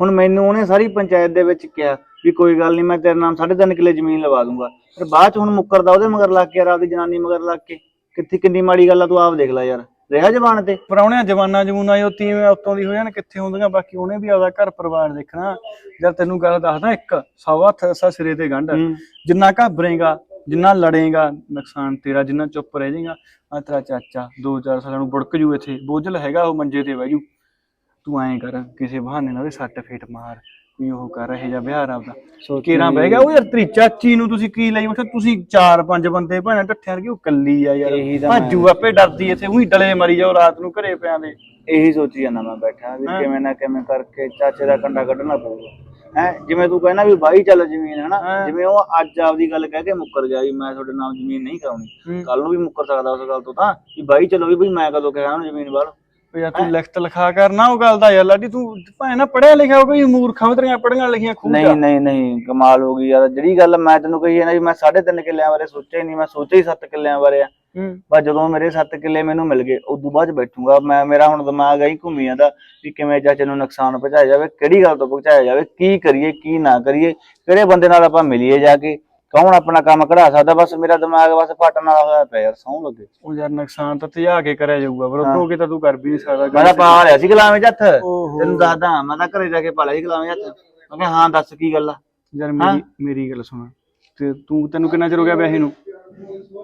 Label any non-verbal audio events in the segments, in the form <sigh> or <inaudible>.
ਹੁਣ ਮੈਨੂੰ ਉਹਨੇ ਸਾਰੀ ਪੰਚਾਇਤ ਦੇ ਵਿੱਚ ਕਿਹਾ ਵੀ ਕੋਈ ਗੱਲ ਨਹੀਂ ਮੈਂ ਤੇਰੇ ਨਾਮ 3.5 ਕਿੱਲੇ ਜ਼ਮੀਨ ਲਵਾ ਦੂੰਗਾ। ਫਿਰ ਬਾਅਦ ਚ ਹੁਣ ਮੁੱਕਰਦਾ ਉਹਦੇ ਮਗਰ ਲੱਗ ਕੇ ਯਾਰ ਆਪਦੀ ਜਨਾਨੀ ਮਗਰ ਲੱਗ ਕੇ। ਕਿੱਥੇ ਕਿੰਨੀ ਮਾੜੀ ਗੱਲ ਆ ਤੂੰ ਆਪ ਦੇਖ ਲੈ ਯਾਰ। ਰਿਹਾ ਜ਼ਬਾਨ ਤੇ? ਪਰਾਉਣਿਆਂ ਜਵਾਨਾਂ ਜਮੂਨਾ ਉਹ ਤੀਵੇਂ ਉੱਤੋਂ ਦੀ ਹੋ ਜਾਣ ਕਿੱਥੇ ਹੁੰਦੀਆਂ ਬਾਕੀ ਉਹਨੇ ਵੀ ਆਪਦਾ ਘਰ ਪਰਿਵਾਰ ਦੇਖਣਾ। ਜਦ ਤੈਨੂੰ ਗੱਲ ਦੱਸਦਾ ਇੱਕ ਸਵਾ ਹੱਥ ਅਸਾ ਸਿਰੇ ਤੇ ਗੰਢ। ਜਿੰਨਾ ਘਾਬਰੇਗਾ ਜਿੰਨਾ ਲੜੇਗਾ ਨੁਕਸਾਨ ਤੇਰਾ ਜਿੰਨਾ ਚੁੱਪ ਰਹਿ ਜਾਏਗਾ। ਆ ਤੇਰਾ ਚਾਚਾ 2-4 ਸਾਲਾਂ ਨੂੰ ਬੁੜਕ ਜੂ ਇੱਥੇ। ਬੋਝਲ ਹੈਗਾ ਉਹ ਮੰਜੇ ਤੇ ਬਹਿ ਜੂ। ਤੂੰ ਐਂ ਕਰ ਕਿਸੇ ਬਹਾਨੇ ਨਾਲ ਉਹਦੇ ਸੱਟ ਫੇਟ ਮਾਰ ਵੀ ਉਹ ਕਰ ਇਹ ਜਾ ਵਿਹਾਰ ਆਪਦਾ। ਕੇਰਾਂ ਬਹਿ ਗਿਆ ਉਹ ਯਾਰ ਤੇਰੀ ਚਾਚੀ ਨੂੰ ਤੁਸੀਂ ਕੀ ਲਈ ਬੈਠੇ ਤੁਸੀਂ ਚਾਰ ਪੰਜ ਬੰਦੇ ਭੈਣਾਂ ਟੱਠਿਆਂ ਕਿ ਉਹ ਕੱਲੀ ਆ ਯਾਰ। ਭਾਜੂ ਆਪੇ ਡਰਦੀ ਇੱਥੇ ਉਹੀ ਡਲੇ ਮਰੀ ਜਾਓ ਰਾਤ ਨੂੰ ਘਰੇ ਪਿਆਂ ਦੇ। ਇਹੀ ਸੋਚੀ ਜਾਂਦਾ ਮੈਂ ਬੈਠਾ ਵੀ। ਕਿਵੇਂ ਨਾ ਕਿਵੇਂ ਕਰਕੇ ਚਾਚੇ ਦਾ ਕੰਡਾ ਕੱਢਣਾ ਪਊਗਾ। ਹੈ ਜਿਵੇਂ ਤੂੰ ਕਹਿਣਾ ਵੀ ਬਾਈ ਚੱਲ ਜ਼ਮੀਨ ਹੈ। ਨਾ। ਜਿਵੇਂ ਉਹ ਅੱਜ ਆਪਦੀ ਗੱਲ ਕਹਿ ਕੇ ਮੁੱਕਰ ਗਿਆ ਵੀ ਮੈਂ ਤੁਹਾਡੇ ਨਾਮ ਜ਼ਮੀਨ ਨਹੀਂ ਕਰਾਉਣੀ। ਕੱਲ ਨੂੰ ਵੀ ਮੁੱਕਰ ਸਕਦਾ ਉਸ ਗੱਲ ਤੋਂ ਤਾਂ ਵੀ ਬਾਈ ਚਲੋ ਵੀ ਮੈਂ ਕਦੋਂ ਕਿਹਾ ਉਹਨੂੰ ਜ਼ਮੀਨ ਵਾਲ? ਉਹ ਯਾਰ ਤੂੰ ਲਿਖਤ ਲਿਖਾ ਕਰਨਾ ਉਹ ਗੱਲ ਦਾ ਯਾਰ ਲਾਡੀ ਤੂੰ ਭਾਵੇਂ ਪੜਿਆ ਲਿਖਿਆ ਹੋ ਕੋਈ ਮੂਰਖਾਂ ਤੇਰੀਆਂ ਪੜੀਆਂ ਲਿਖੀਆਂ ਖੂਹ ਨਹੀਂ ਨਹੀਂ ਨਹੀਂ ਕਮਾਲ ਹੋ ਗਈ ਯਾਰ ਜਿਹੜੀ ਗੱਲ ਮੈਂ ਤੈਨੂੰ ਕਹੀ ਹੈ ਨਾ ਵੀ ਮੈਂ 3.5 ਕਿੱਲਿਆਂ ਬਾਰੇ ਸੋਚਿਆ ਹੀ ਨਹੀਂ ਮੈਂ ਸੋਚਿਆ ਹੀ 7 ਕਿੱਲਿਆਂ ਬਾਰੇ ਆ। ਬਸ ਜਦੋਂ ਮੇਰੇ 7 ਕਿੱਲੇ ਮੈਨੂੰ ਮਿਲ ਗਏ ਉਦੋਂ ਬਾਅਦ ਬੈਠੂੰਗਾ ਮੈਂ ਮੇਰਾ ਹੁਣ ਦਿਮਾਗ ਆਈ ਘੁੰਮੀ ਜਾਂਦਾ ਵੀ ਕਿਵੇਂ ਚਾਚੇ ਨੂੰ ਨੁਕਸਾਨ ਪਹੁੰਚਾਇਆ ਜਾਵੇ ਕਿਹੜੀ ਗੱਲ ਤੋਂ ਪਹੁੰਚਾਇਆ ਜਾਵੇ ਕੀ ਕਰੀਏ ਕੀ ਨਾ ਕਰੀਏ ਕਿਹੜੇ ਬੰਦੇ ਨਾਲ ਆਪਾਂ ਮਿਲੀਏ ਜਾ ਕੇ ਕੌਣ ਆਪਣਾ ਕੰਮ ਕਢਾ ਸਕਦਾ? ਬਸ ਮੇਰਾ ਦਿਮਾਗ ਬਸ ਫਟਣ ਵਾਲਾ ਹੋਇਆ ਪਿਆ ਯਾਰ ਸੌਂ ਲੱਗੇ। ਉਹ ਯਾਰ ਨੁਕਸਾਨ ਤਾਂ ਧਿਆ ਕੇ ਕਰਿਆ ਜਾਊਗਾ ਪਰ ਉਦੋਂ ਕਿ ਤਾਂ ਤੂੰ ਕਰ ਵੀ ਨਹੀਂ ਸਕਦਾ ਮੈਂ ਤਾਂ ਪਾ ਲਿਆ ਸੀ ਗੁਲਾਮੇ ਓਹੋ। ਤੈਨੂੰ ਦੱਸਦਾ ਮੈਂ ਤਾਂ ਘਰੇ ਜਾ ਕੇ ਪਾ ਲਿਆ ਸੀ ਗੁਲਾਮੇ ਹੱਥ ਮੈਂ ਕਿਹਾ ਹਾਂ ਦੱਸ ਕੀ ਗੱਲ ਆ? ਯਾਰ ਮੇਰੀ ਮੇਰੀ ਗੱਲ ਸੁਣ। ਤੇ ਤੂੰ ਤੈਨੂੰ ਕਿੰਨਾ ਚਿਰ ਹੋ ਗਿਆ ਵਿਆਹੇ ਨੂੰ?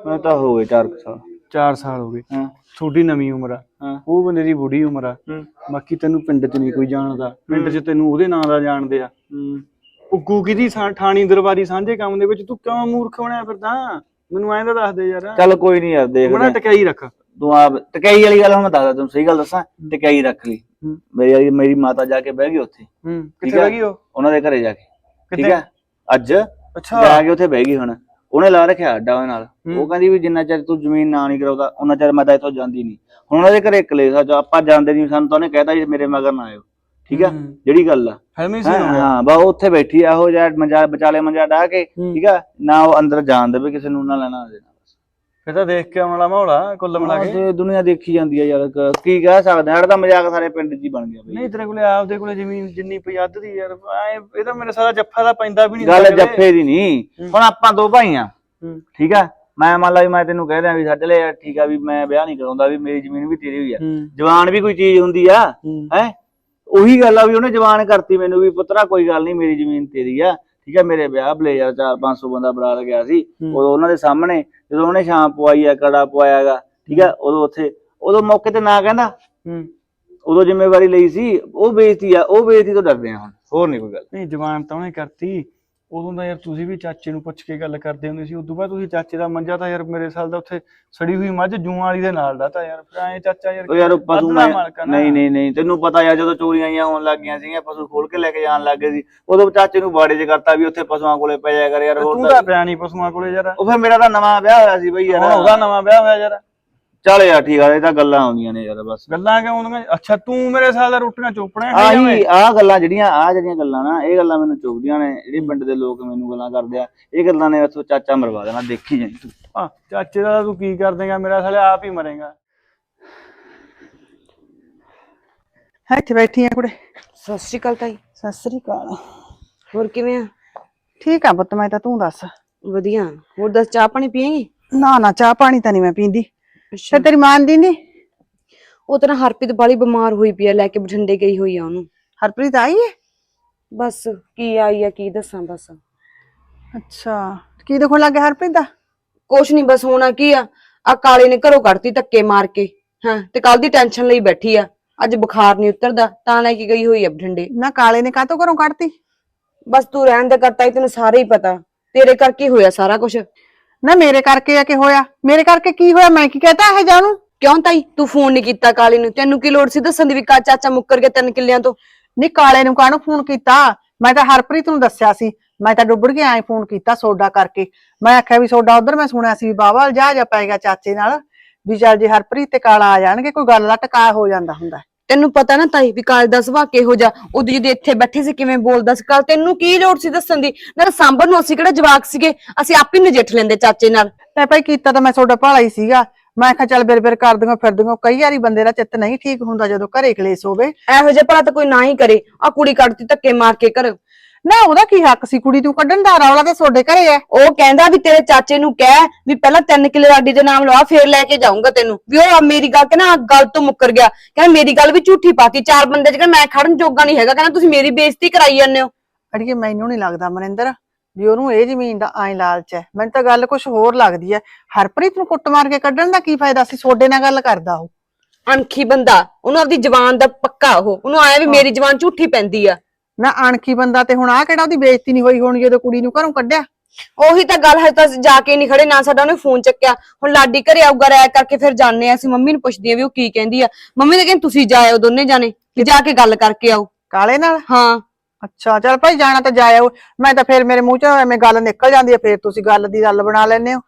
ਮੈਂ ਤਾਂ ਹੋ ਗਏ 4 ਸਾਲ। 4 ਸਾਲ ਹੋ ਗਏ। ਹਾਂ। ਤੁਹਾਡੀ ਨਵੀਂ ਉਮਰ ਆ। ਉਹ ਬੰਦੇ ਦੀ ਬੁੜੀ ਉਮਰ ਆ। ਬਾਕੀ ਤੈਨੂੰ ਪਿੰਡ 'ਚ ਨਹੀਂ ਕੋਈ ਜਾਣਦਾ। ਪਿੰਡ 'ਚ ਤੈਨੂੰ ਉਹਦੇ ਨਾਂ ਦਾ ਜਾਣਦੇ ਆ। ਉੱਗੂ ਕਿਹਦੀ ਸਾਂ- ਠਾਣੀ ਦਰਬਾਰੀ ਸਾਂਝੇ ਕੰਮ ਦੇ ਵਿੱਚ? ਤੂੰ ਕਿਉਂ ਮੂਰਖ ਬਣਿਆ ਫਿਰਦਾ? ਮੈਨੂੰ ਐਂ ਤਾਂ ਦੱਸ ਦੇ ਯਾਰ। ਚੱਲ ਕੋਈ ਨਹੀਂ ਯਾਰ ਦੇਖ ਬਣਾ ਟਕਾਈ ਰੱਖ। ਤੂੰ ਆਪ ਟਕਾਈ ਵਾਲੀ ਗੱਲ ਹੁਣ ਮੈਂ ਦੱਸਦਾ ਤੈਨੂੰ ਸਹੀ ਗੱਲ ਦੱਸਾਂ? ਟਕਾਈ ਰੱਖ ਲਈ। ਹੂੰ। ਮੇਰੀ ਮੇਰੀ ਮਾਤਾ ਜਾ ਕੇ ਬਹਿ ਗਈ ਉੱਥੇ। ਹੂੰ ਕਿੱਥੇ ਆ? ਲੱਗੀ ਉਹ? ਉਹਨਾਂ ਦੇ ਘਰੇ ਜਾ ਕੇ। ਠੀਕ ਕਿੱਥੇ? ਹੈ ਅੱਜ ਅੱਛਾ। ਜਾ ਕੇ ਉੱਥੇ ਬਹਿ ਗਈ ਹੁਣ। ਉਹਨੇ ਲਾ ਰੱਖਿਆ ਅੱਡਾ ਉਹਦੇ ਨਾਲ। ਹੂੰ। ਉਹ ਕਹਿੰਦੀ ਵੀ ਜਿੰਨਾ ਚਿਰ ਤੂੰ ਜ਼ਮੀਨ ਨਾ ਨਹੀਂ ਕਰਾਉਂਦਾ ਉਹਨਾਂ ਚਿਰ ਮੈਂ ਤਾਂ ਇੱਥੋਂ ਜਾਂਦੀ ਨਹੀਂ। ਹੁਣ ਉਹਨਾਂ ਦੇ ਘਰੇ ਕਲੇਸ਼ ਆ ਜੋ ਆਪਾਂ ਜਾਂਦੇ ਨਹੀਂ ਸਾਨੂੰ ਤਾਂ ਉਹਨੇ ਕਹਿਤਾ ਜੀ ਮੇਰੇ ਮਗਰ ਨਾ ਆਇਓ। ਠੀਕ ਆ? ਹੂੰ। ਜਿਹੜੀ ਗੱਲ ਆ। ਫਿਲਮੀ ਸੀਨ ਹੋ ਗਿਆ। ਹਾਂ ਬਾ ਉੱਥੇ ਬੈਠੀ ਆ ਉਹ ਜਾਂ ਮੰਜਾ ਵਿਚਾਲੇ ਮੰਜਾ ਡਾ ਕੇ ਹੂੰ। ਠੀਕ ਆ? ਨਾ ਉਹ ਅੰਦਰ ਜਾਣ ਦੇਵੇ ਕਿਸੇ ਨੂੰ ਨਾ ਲੈਣਾ ਦੇਣਾ ਫਿਰ ਤਾਂ ਦੇਖ ਕੇ ਆਉਣ ਵਾਲਾ ਮਾਹੌਲ ਆ ਕੁੱਲ ਮਿਲਾ ਕੇ। ਤੇ ਦੁਨੀਆ ਦੇਖੀ ਜਾਂਦੀ ਆ ਯਾਰ ਕ- ਕੀ ਕਹਿ ਸਕਦੇ ਹਾਂ ਸਾਡਾ ਤਾਂ ਮਜ਼ਾਕ ਸਾਰੇ ਪਿੰਡ 'ਚ ਹੀ ਬਣ ਗਿਆ ਬਈ। ਨਹੀਂ ਤੇਰੇ ਕੋਲੇ ਆਪਦੇ ਕੋਲੇ ਜ਼ਮੀਨ ਜਿੰਨੀ ਪਈ ਅੱਧ ਦੀ ਯਾਰ ਐ ਇਹ ਤਾਂ ਮੇਰੇ ਸਾਰਾ ਜੱਫਾ ਦਾ ਪੈਂਦਾ ਵੀ ਨਹੀਂ ਗੱਲ। ਜੱਫੇ ਦੀ ਨਹੀਂ। ਹੁਣ ਆਪਾਂ ਦੋ ਭਾਈ ਆ ਹੂੰ। ਠੀਕ ਆ? ਮੈਂ ਮੰਨ ਲਾ ਵੀ ਮੈਂ ਤੈਨੂੰ ਕਹਿ ਰਿਹਾ ਵੀ ਸਾਡੇ ਲਈ ਯਾਰ ਠੀਕ ਆ ਵੀ ਮੈਂ ਵਿਆਹ ਨਹੀਂ ਕਰਾਉਂਦਾ ਵੀ ਮੇਰੀ ਜ਼ਮੀਨ ਵੀ ਤੇਰੀ ਹੋਈ ਆ। ਜਵਾਨ ਵੀ ਕੋਈ ਚੀਜ਼ ਹੁੰਦੀ ਆ ਹੈ? ਉਹੀ ਗੱਲ ਆ ਵੀ ਉਹਨੇ ਜਵਾਨ ਕਰਤੀ ਮੈਨੂੰ ਵੀ ਪੁੱਤਰਾ ਕੋਈ ਗੱਲ ਨਹੀਂ ਮੇਰੀ ਜ਼ਮੀਨ ਤੇਰੀ ਆ। ਠੀਕ ਆ ਮੇਰੇ ਵਿਆਹ ਬਲੇ ਯਾਰ 4-500 ਬੰਦਾ ਬਰਾਤ ਗਿਆ ਸੀ। ਹੂੰ। ਉਦੋਂ ਉਹਨਾਂ ਦੇ ਸਾਹਮਣੇ ਜਦੋਂ ਉਹਨੇ ਸ਼ਾਮ ਪਵਾਈ ਆ ਕੜਾ ਪਵਾਇਆਗਾ ਠੀਕ ਆ ਉਦੋਂ ਉੱਥੇ ਉਦੋਂ ਮੌਕੇ ਤੇ ਨਾ ਕਹਿੰਦਾ। ਹੂੰ। ਉਦੋਂ ਜ਼ਿੰਮੇਵਾਰੀ ਲਈ ਸੀ ਉਹ ਬੇਇੱਜ਼ਤੀ ਆ ਉਹ ਬੇਇੱਜ਼ਤੀ ਤੋਂ ਡਰਦੇ ਆ ਹੁਣ ਹੋਰ ਨਹੀਂ ਕੋਈ ਗੱਲ। ਨਹੀਂ ਜਵਾਨ ਤਾਂ ਉਹਨੇ ਕਰਤੀ। ਉਦੋਂ ਦਾ ਯਾਰ ਤੁਸੀਂ ਵੀ ਚਾਚੇ ਨੂੰ ਪੁੱਛ ਕੇ ਗੱਲ ਕਰਦੇ ਹੁੰਦੇ ਸੀ ਉਦੋਂ ਬਾਅਦ ਤੁਸੀਂ ਚਾਚੇ ਦਾ ਮੰਜਾ ਤਾਂ ਯਾਰ ਮੇਰੇ ਸਾਲ ਦਾ ਉੱਥੇ ਸੜੀ ਹੋਈ ਮੱਝ ਜੂਆਂ ਵਾਲੀ ਦੇ ਨਾਲ ਦਾ ਤਾਂ ਯਾਰ ਫਿਰ ਐ ਚਾਚਾ ਯਾਰ ਉਹ ਯਾਰ ਪਸ਼ੂ ਮੈਂ। ਨਹੀਂ ਨਹੀਂ ਨਹੀਂ ਤੈਨੂੰ ਪਤਾ ਯਾਰ ਜਦੋਂ ਚੋਰੀਆਂ ਆਈਆਂ ਹੋਣ ਲੱਗ ਗਈਆਂ ਸੀਗੀਆਂ ਪਸ਼ੂ ਖੋਲ ਕੇ ਲੈ ਕੇ ਜਾਣ ਲੱਗ ਗਏ ਸੀ। ਉਦੋਂ ਚਾਚੇ ਨੂੰ ਬਾੜੇ 'ਚ ਕਰਤਾ ਵੀ ਉੱਥੇ ਪਸ਼ੂਆਂ ਕੋਲੇ ਪੈ ਜਾਇਆ ਕਰ ਯਾਰ ਹੋਰ ਤਾਂ ਤਾਂ ਪਿਆ ਨਹੀਂ ਪਸ਼ੂਆਂ ਕੋਲੇ ਯਾਰ। ਉਹ ਫਿਰ ਮੇਰਾ ਤਾਂ ਨਵਾਂ ਵਿਆਹ ਹੋਇਆ ਸੀ ਬਈ ਯਾਰ। ਉਹਦਾ ਨਵਾਂ ਵਿਆਹ ਹੋਇਆ ਯਾਰ। ਚੱਲ ਯਾਰ ਠੀਕ ਆ ਇਹ ਤਾਂ ਗੱਲਾਂ ਆਉਂਦੀਆਂ ਨੇ ਯਾਰ ਬਸ। ਗੱਲਾਂ ਕਿਉਂ ਆਉਂਦੀਆਂ? ਅੱਛਾ ਤੂੰ ਮੇਰੇ ਸਾਲ ਦਾ ਰੋਟੀਆਂ ਚੋਪੜੀਆਂ ਆਹੀ ਆ ਗੱਲਾਂ ਜਿਹੜੀਆਂ ਆ ਜਿਹੜੀਆਂ ਗੱਲਾਂ ਨਾ ਇਹ ਗੱਲਾਂ ਮੈਨੂੰ ਚੁੱਭਦੀਆਂ ਨੇ ਜਿਹੜੇ ਪਿੰਡ ਦੇ ਲੋਕ ਮੈਨੂੰ ਗੱਲਾਂ ਕਰਦੇ ਆ ਇਹ ਗੱਲਾਂ ਨੇ ਉੱਥੋਂ ਚਾਚਾ ਮਰਵਾ ਦੇਣਾ ਦੇਖੀ ਜਾਈ ਤੂੰ। ਆ ਚਾਚੇ ਦਾ ਤੂੰ ਕੀ ਕਰ ਦੇਗਾ ਮੇਰਾ ਸਾਲੇ ਆਪ ਹੀ ਮਰੇਗਾ। ਹੈ ਇੱਥੇ ਬੈਠੀ ਆ ਕੁੜੇ। ਸਤਿ ਸ਼੍ਰੀ ਅਕਾਲ ਤਾਈ। ਸਤਿ ਸ੍ਰੀ ਅਕਾਲ। ਹੋਰ ਕਿਵੇਂ ਆ? ਠੀਕ ਆ ਪੁੱਤ ਮੈਂ ਤਾਂ ਤੂੰ ਦੱਸ। ਵਧੀਆ। ਹੋਰ ਦੱਸ ਚਾਹ ਪਾਣੀ ਪੀਏਂਗੀ? ਨਾ ਨਾ ਚਾਹ ਪਾਣੀ ਤਾਂ ਨਹੀਂ ਮੈਂ ਪੀਂਦੀ। ਤੇ ਤੇਰੀ ਮਾਂ ਦੀ ਨਹੀਂ ਉਹ ਤਾਂ ਨਾ ਹਰਪ੍ਰੀਤ ਬਾਲੀ ਬਿਮਾਰ ਹੋਈ ਪਈ ਆ ਲੈ ਕੇ ਬਠਿੰਡੇ ਗਈ ਹੋਈ ਆ ਉਹਨੂੰ। ਹਰਪ੍ਰੀਤ ਆਈ ਹੈ ਬਸ ਕੀ ਆਈ ਆ ਕੀ ਦੱਸਾਂ ਬਸ। ਅੱਛਾ ਕੀ ਦੇਖਣ ਲੱਗੇ ਹਰਪ੍ਰੀਤ ਦਾ? ਕੁਛ ਨਹੀਂ ਬਸ ਹੋਣਾ ਕੀ ਆ ਆ ਕਾਲੇ ਨੇ ਘਰੋਂ ਕੱਢਤੀ ਧੱਕੇ ਮਾਰ ਕੇ ਹਾਂ ਤੇ ਕੱਲ ਦੀ ਟੈਨਸ਼ਨ ਲਈ ਬੈਠੀ ਆ। ਅੱਜ ਬੁਖਾਰ ਨਹੀਂ ਉਤਰਦਾ ਤਾਂ ਲੈ ਕੇ ਗਈ ਹੋਈ ਆ ਬਠਿੰਡੇ। ਨਾ ਕਾਲੇ ਨੇ ਕਾਤੋਂ ਘਰੋਂ ਕੱਢਤੀ? ਬਸ ਤੂੰ ਰਹਿਣ ਦੇ ਕਰਤਾ ਹੀ ਤੈਨੂੰ ਸਾਰਾ ਹੀ ਪਤਾ। ਤੇਰੇ ਕਰਕੇ ਹੋਇਆ ਸਾਰਾ ਕੁਝ ਨਾ ਮੇਰੇ ਕਰਕੇ ਆ ਕਿ ਹੋਇਆ? ਮੇਰੇ ਕਰਕੇ ਕੀ ਹੋਇਆ? ਮੈਂ ਕੀ ਕਹਤਾ ਇਹ ਜਾਣੂ? ਕਿਉਂ ਤਾਈ? ਤੂੰ ਫੋਨ ਨਹੀਂ ਕੀਤਾ ਕਾਲੇ ਨੂੰ। ਤੈਨੂੰ ਕੀ ਲੋੜ ਸੀ ਦੱਸਣ ਦੀ ਵੀ ਕਾ ਚਾਚਾ ਮੁੱਕਰ ਗਿਆ ਤਿੰਨ ਕਿੱਲਿਆਂ ਤੋਂ? ਨਹੀਂ ਕਾਲੇ ਨੂੰ ਕਾਹਨੂੰ ਫੋਨ ਕੀਤਾ? ਮੈਂ ਤਾਂ ਹਰਪ੍ਰੀਤ ਨੂੰ ਦੱਸਿਆ ਸੀ। ਮੈਂ ਤਾਂ ਡੁੱਬੜ ਕੇ ਆਏ ਫੋਨ ਕੀਤਾ ਸੋਡਾ ਕਰਕੇ। ਮੈਂ ਆਖਿਆ ਵੀ ਸੋਡਾ ਉਧਰ ਮੈਂ ਸੁਣਿਆ ਸੀ ਬਾਬਾ ਜਾ ਜਾ ਪੈ ਗਿਆ ਚਾਚੇ ਨਾਲ। ਵੀ ਚੱਲ ਜੇ ਹਰਪ੍ਰੀਤ ਤੇ ਕਾਲਾ ਆ ਜਾਣਗੇ ਕੋਈ ਗੱਲ ਦਾ ਟਕਾ ਹੋ ਜਾਂਦਾ ਹੁੰਦਾ। ਤੈਨੂੰ ਪਤਾ ਨਾ ਤਾਈ ਵੀ ਕਾਲ ਦਾ ਸੁਭਾਅ ਕਿਹੋ ਜਾ ਉਦੋਂ ਜਦੋਂ ਇੱਥੇ ਬੈਠੇ ਸੀ ਕਿਵੇਂ ਬੋਲਦਾ ਸੀ ਕੱਲ ਤੈਨੂੰ ਕੀ ਲੋੜ ਸੀ ਦੱਸਣ ਦੀ? ਨਾਲ ਸਾਂਭਣ ਨੂੰ ਅਸੀਂ ਕਿਹੜਾ ਜਵਾਕ ਸੀਗੇ ਅਸੀਂ ਆਪ ਹੀ ਨਜਿੱਠ ਲੈਂਦੇ ਚਾਚੇ ਨਾਲ। ਤੇ ਭਾਈ ਕੀਤਾ ਤਾਂ ਮੈਂ ਤੁਹਾਡਾ ਭਾਲਾ ਹੀ ਸੀਗਾ। ਮੈਂ ਕਿਹਾ ਚੱਲ ਬਿਰ ਬਿਰ ਕਰ ਦੂੰਗਾ ਫਿਰ ਦੂੰਗਾ ਕਈ ਵਾਰੀ ਬੰਦੇ ਦਾ ਚਿੱਤ ਨਹੀਂ ਠੀਕ ਹੁੰਦਾ ਜਦੋਂ ਘਰੇ ਕਲੇਸ਼ ਹੋਵੇ। ਇਹੋ ਜਿਹਾ ਭਲਾ ਤਾਂ ਕੋਈ ਨਾ ਹੀ ਕਰੇ। ਆ ਕੁੜੀ ਕੱਢਤੀ ਧੱਕੇ ਮਾਰ ਕੇ ਘਰ। ਨਾ ਉਹਦਾ ਕੀ ਹੱਕ ਸੀ ਕੁੜੀ ਤੂੰ ਕੱਢਣ ਦਾ? ਰੌਲਾ ਤੇ ਤੁਹਾਡੇ ਘਰੇ ਐ ਉਹ ਕਹਿੰਦਾ ਵੀ ਤੇਰੇ ਚਾਚੇ ਨੂੰ ਕਹਿ ਵੀ ਪਹਿਲਾਂ 3 ਕਿੱਲੇ ਲਾਡੀ ਦੇ ਨਾਮ ਲਵਾ ਫੇਰ ਲੈ ਕੇ ਜਾਊਂਗਾ ਤੈਨੂੰ। ਵੀ ਉਹ ਮੇਰੀ ਗੱਲ ਕਿ ਨਾ ਗੱਲ ਤੋਂ ਮੁੱਕਰ ਗਿਆ। ਕਹਿੰਦਾ ਮੇਰੀ ਗੱਲ ਵੀ ਝੂਠੀ ਪਾਤੀ। ਚਾਰ ਬੰਦੇ ਚ ਕਹਿੰਦਾ ਮੈਂ ਖੜਨ ਜੋਗਾ ਨਹੀਂ ਹੈਗਾ। ਕਹਿੰਦਾ ਤੁਸੀਂ ਮੇਰੀ ਬੇਇੱਜ਼ਤੀ ਕਰਾਈ ਜਾਂਦੇ ਹੋ। ਅੜੀਏ ਮੈਨੂੰ ਨਹੀਂ ਲੱਗਦਾ ਮਨਿੰਦਰ ਵੀ ਉਹਨੂੰ ਇਹ ਜ਼ਮੀਨ ਦਾ ਐਂ ਲਾਲਚ ਹੈ। ਮੈਨੂੰ ਤਾਂ ਗੱਲ ਕੁਝ ਹੋਰ ਲੱਗਦੀ ਹੈ। ਹਰਪ੍ਰੀਤ ਨੂੰ ਕੁੱਟ ਮਾਰ ਕੇ ਕੱਢਣ ਦਾ ਕੀ ਫਾਇਦਾ ਸੀ? ਤੁਹਾਡੇ ਨਾਲ ਗੱਲ ਕਰਦਾ ਉਹ। ਅਣਖੀ ਬੰਦਾ। ਉਹਨੂੰ ਆਪਦੀ ਜ਼ਬਾਨ ਦਾ ਪੱਕਾ ਉਹ। ਉਹਨੂੰ ਆਇਆ ਵੀ ਮੇਰੀ ਜ਼ਬਾਨ ਝੂਠੀ ਪੈਂਦੀ ਆ। ਨਾ ਅਣਖੀ ਬੰਦਾ ਤੇ ਹੁਣ ਆ ਕਿਹੜਾ ਉਹਦੀ ਬੇਇੱਜ਼ਤੀ ਨਹੀਂ ਹੋਈ ਹੋਣੀ ਜਦੋਂ ਕੁੜੀ ਨੂੰ ਘਰੋਂ ਕੱਢਿਆ? ਉਹੀ ਤਾਂ ਗੱਲ ਹੈ ਤਾਂ ਜਾ ਕੇ ਨਹੀਂ ਖੜੇ ਨਾ ਸਾਡਾ ਉਹਨੇ ਫੋਨ ਚੱਕਿਆ। ਹੁਣ ਲਾਡੀ ਘਰੇ ਆਊਗਾ ਰਾਇ ਕਰਕੇ ਫਿਰ ਜਾਣੇ ਆ ਅਸੀਂ। ਮੰਮੀ ਨੂੰ ਪੁੱਛਦੀ ਆ ਵੀ ਉਹ ਕੀ ਕਹਿੰਦੀ ਆ। ਮੰਮੀ ਤਾਂ ਕਹਿੰਦੀ ਤੁਸੀਂ ਜਾਇਓ ਦੋਨੇ ਜਾਣੇ ਵੀ ਜਾ ਕੇ ਗੱਲ ਕਰਕੇ ਆਓ। ਕਾਲੇ ਨਾਲ? ਹਾਂ। ਅੱਛਾ ਚੱਲ ਭਾਈ ਜਾਣਾ ਤਾਂ ਜਾਇਓ। ਮੈਂ ਤਾਂ ਫੇਰ ਮੇਰੇ ਮੂੰਹ ਚੋਂ ਐਵੇਂ ਗੱਲ ਨਿਕਲ ਜਾਂਦੀ ਹੈ ਫੇਰ ਤੁਸੀਂ ਗੱਲ ਦੀ ਗੱਲ ਬਣਾ ਲੈਂਦੇ ਹੋ।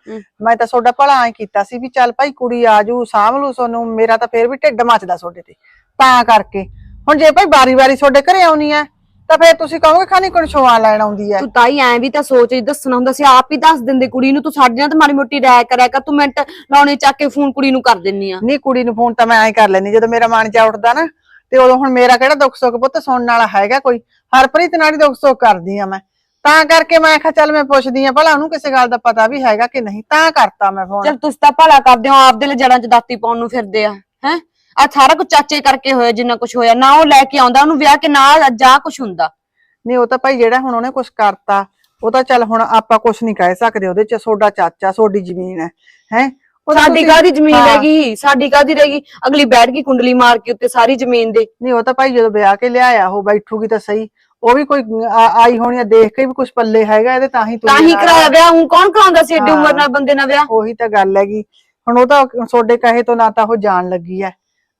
ਮੈਂ ਤਾਂ ਤੁਹਾਡਾ ਭਲਾ ਐ ਕੀਤਾ ਸੀ ਵੀ ਚੱਲ ਭਾਈ ਕੁੜੀ ਆਜੂ ਸਾਂਭ ਲੂ ਤੁਹਾਨੂੰ ਮੇਰਾ ਤਾਂ ਫੇਰ ਵੀ ਢਿੱਡ ਮੱਚਦਾ ਤੁਹਾਡੇ ਤੇ। ਤਾਂ ਕਰਕੇ। ਹੁਣ ਜੇ ਭਾਈ ਬਾਰੀ-ਬਾਰੀ ਤੁਹਾਡੇ ਘਰੇ ਆਉਣੀ ਹੈ ਤਾਂ ਫੇਰ ਤੁਸੀਂ ਕਹੋਗੇ ਖਾਨੀ ਕੋਣ ਛੋਆ ਲੈਣ ਆਉਂਦੀ ਹੈ? ਤੂੰ ਤਾਈ ਐ ਵੀ ਤਾਂ ਸੋਚ ਦੱਸਣਾ ਹੁੰਦਾ ਸੀ ਆਪ ਹੀ ਦੱਸ ਦਿੰਦੇ ਕੁੜੀ ਨੂੰ ਤੂੰ ਸਾਡੇ ਨਾਲ ਤਾਂ ਮਾੜੀ ਮੋਟੀ ਰਾਇ ਕਰਿਆ ਕਰ ਤੂੰ ਮਿੰਟ ਲਾਉਣੇ ਚੱਕ ਕੇ ਫੋਨ ਕੁੜੀ ਨੂੰ ਕਰ ਦਿੰਨੀ ਆ। ਨਹੀਂ ਕੁੜੀ ਨੂੰ ਫੋਨ ਤਾਂ ਮੈਂ ਐਂ ਕਰ ਲੈਣੀ ਜਦੋਂ ਮੇਰਾ ਮਨ ਜਾ ਉੱਠਦਾ ਨਾ ਤੇ ਉਦੋਂ ਹੁਣ ਮੇਰਾ ਕਿਹੜਾ ਦੁੱਖ ਸੁੱਖ ਪੁੱਤ ਸੁਣਨ ਵਾਲਾ ਹੈਗਾ ਕੋਈ? ਹਰਪ੍ਰੀਤ ਨਾਲ ਹੀ ਦੁੱਖ ਸੁੱਖ ਕਰਦੀ ਆ ਮੈਂ। ਤਾਂ ਕਰਕੇ ਮੈਂ ਕਿਹਾ ਚੱਲ ਮੈਂ ਪੁੱਛਦੀ ਆ ਭਲਾ ਉਹਨੂੰ ਕਿਸੇ ਗੱਲ ਦਾ ਪਤਾ ਵੀ ਹੈਗਾ ਕਿ ਨਹੀਂ? ਤਾਂ ਕਰਤਾ ਮੈਂ ਫੋਨ। ਚਲ ਤੁਸੀਂ ਤਾਂ ਭਲਾ ਕਰਦੇ ਹੋ ਆਪਦੇ ਲਈ ਜੜਾਂ 'ਚ ਦਾਤੀ ਪਾਉਣ ਨੂੰ ਫਿਰਦੇ ਆ ਹੈ? ਆ ਸਾਰਾ ਕੁਝ ਚਾਚੇ ਕਰਕੇ ਹੋਇਆ ਜਿੰਨਾ ਕੁਝ ਹੋਇਆ ਨਾ ਉਹ ਲੈ ਕੇ ਆਉਂਦਾ ਉਹਨੂੰ ਵਿਆਹ ਕੇ ਨਾ ਜਾ ਕੁਝ ਹੁੰਦਾ। ਨਹੀਂ ਉਹ ਤਾਂ ਭਾਈ ਜਿਹੜਾ ਹੁਣ ਉਹਨੇ ਕੁਝ ਕਰਤਾ ਉਹ ਤਾਂ ਚੱਲ ਹੁਣ ਆਪਾਂ ਕੁਝ ਨਹੀਂ ਕਹਿ ਸਕਦੇ ਉਹਦੇ ਚ ਸੋਡਾ ਚਾਚਾ ਸੋਡੀ ਜ਼ਮੀਨ ਹੈ ਹੈ? ਸਾਡੀ ਕਾਹਦੀ ਜ਼ਮੀਨ ਹੈਗੀ? ਸਾਡੀ ਕਾਹਦੀ ਰਹੇਗੀ? ਅਗਲੀ ਬੈਠ ਗਈ ਕੁੰਡਲੀ ਮਾਰ ਕੇ ਉੱਤੇ ਸਾਰੀ ਜ਼ਮੀਨ ਦੇ। ਨਹੀਂ ਉਹ ਤਾਂ ਭਾਈ ਜਦੋਂ ਵਿਆਹ ਕੇ ਲਿਆਇਆ ਉਹ ਬੈਠੂਗੀ ਤਾਂ ਸਹੀ। ਉਹ ਵੀ ਕੋਈ ਆ- ਆਈ ਹੋਣੀ ਆ ਦੇਖ ਕੇ ਵੀ ਕੁਝ ਪੱਲੇ ਹੈਗਾ ਇਹਦੇ ਤਾਂ ਹੀ ਤਾਂ ਤੁਰੀ ਹੀ ਕਰਾਇਆ ਵਿਆਹ ਹੁਣ ਕੌਣ ਕਰਾਉਂਦਾ ਸੀ ਏਡੀ ਹਾਂ। ਉਮਰ ਨਾਲ ਬੰਦੇ ਨਾਲ ਵਿਆਹ? ਉਹੀ ਤਾਂ ਗੱਲ ਹੈਗੀ। ਹੁਣ ਉਹ ਤਾਂ ਸੋਡੇ ਕਹੇ ਤੋਂ ਨਾ ਤਾਂ ਉਹ ਜਾਣ ਲੱਗੀ ਐ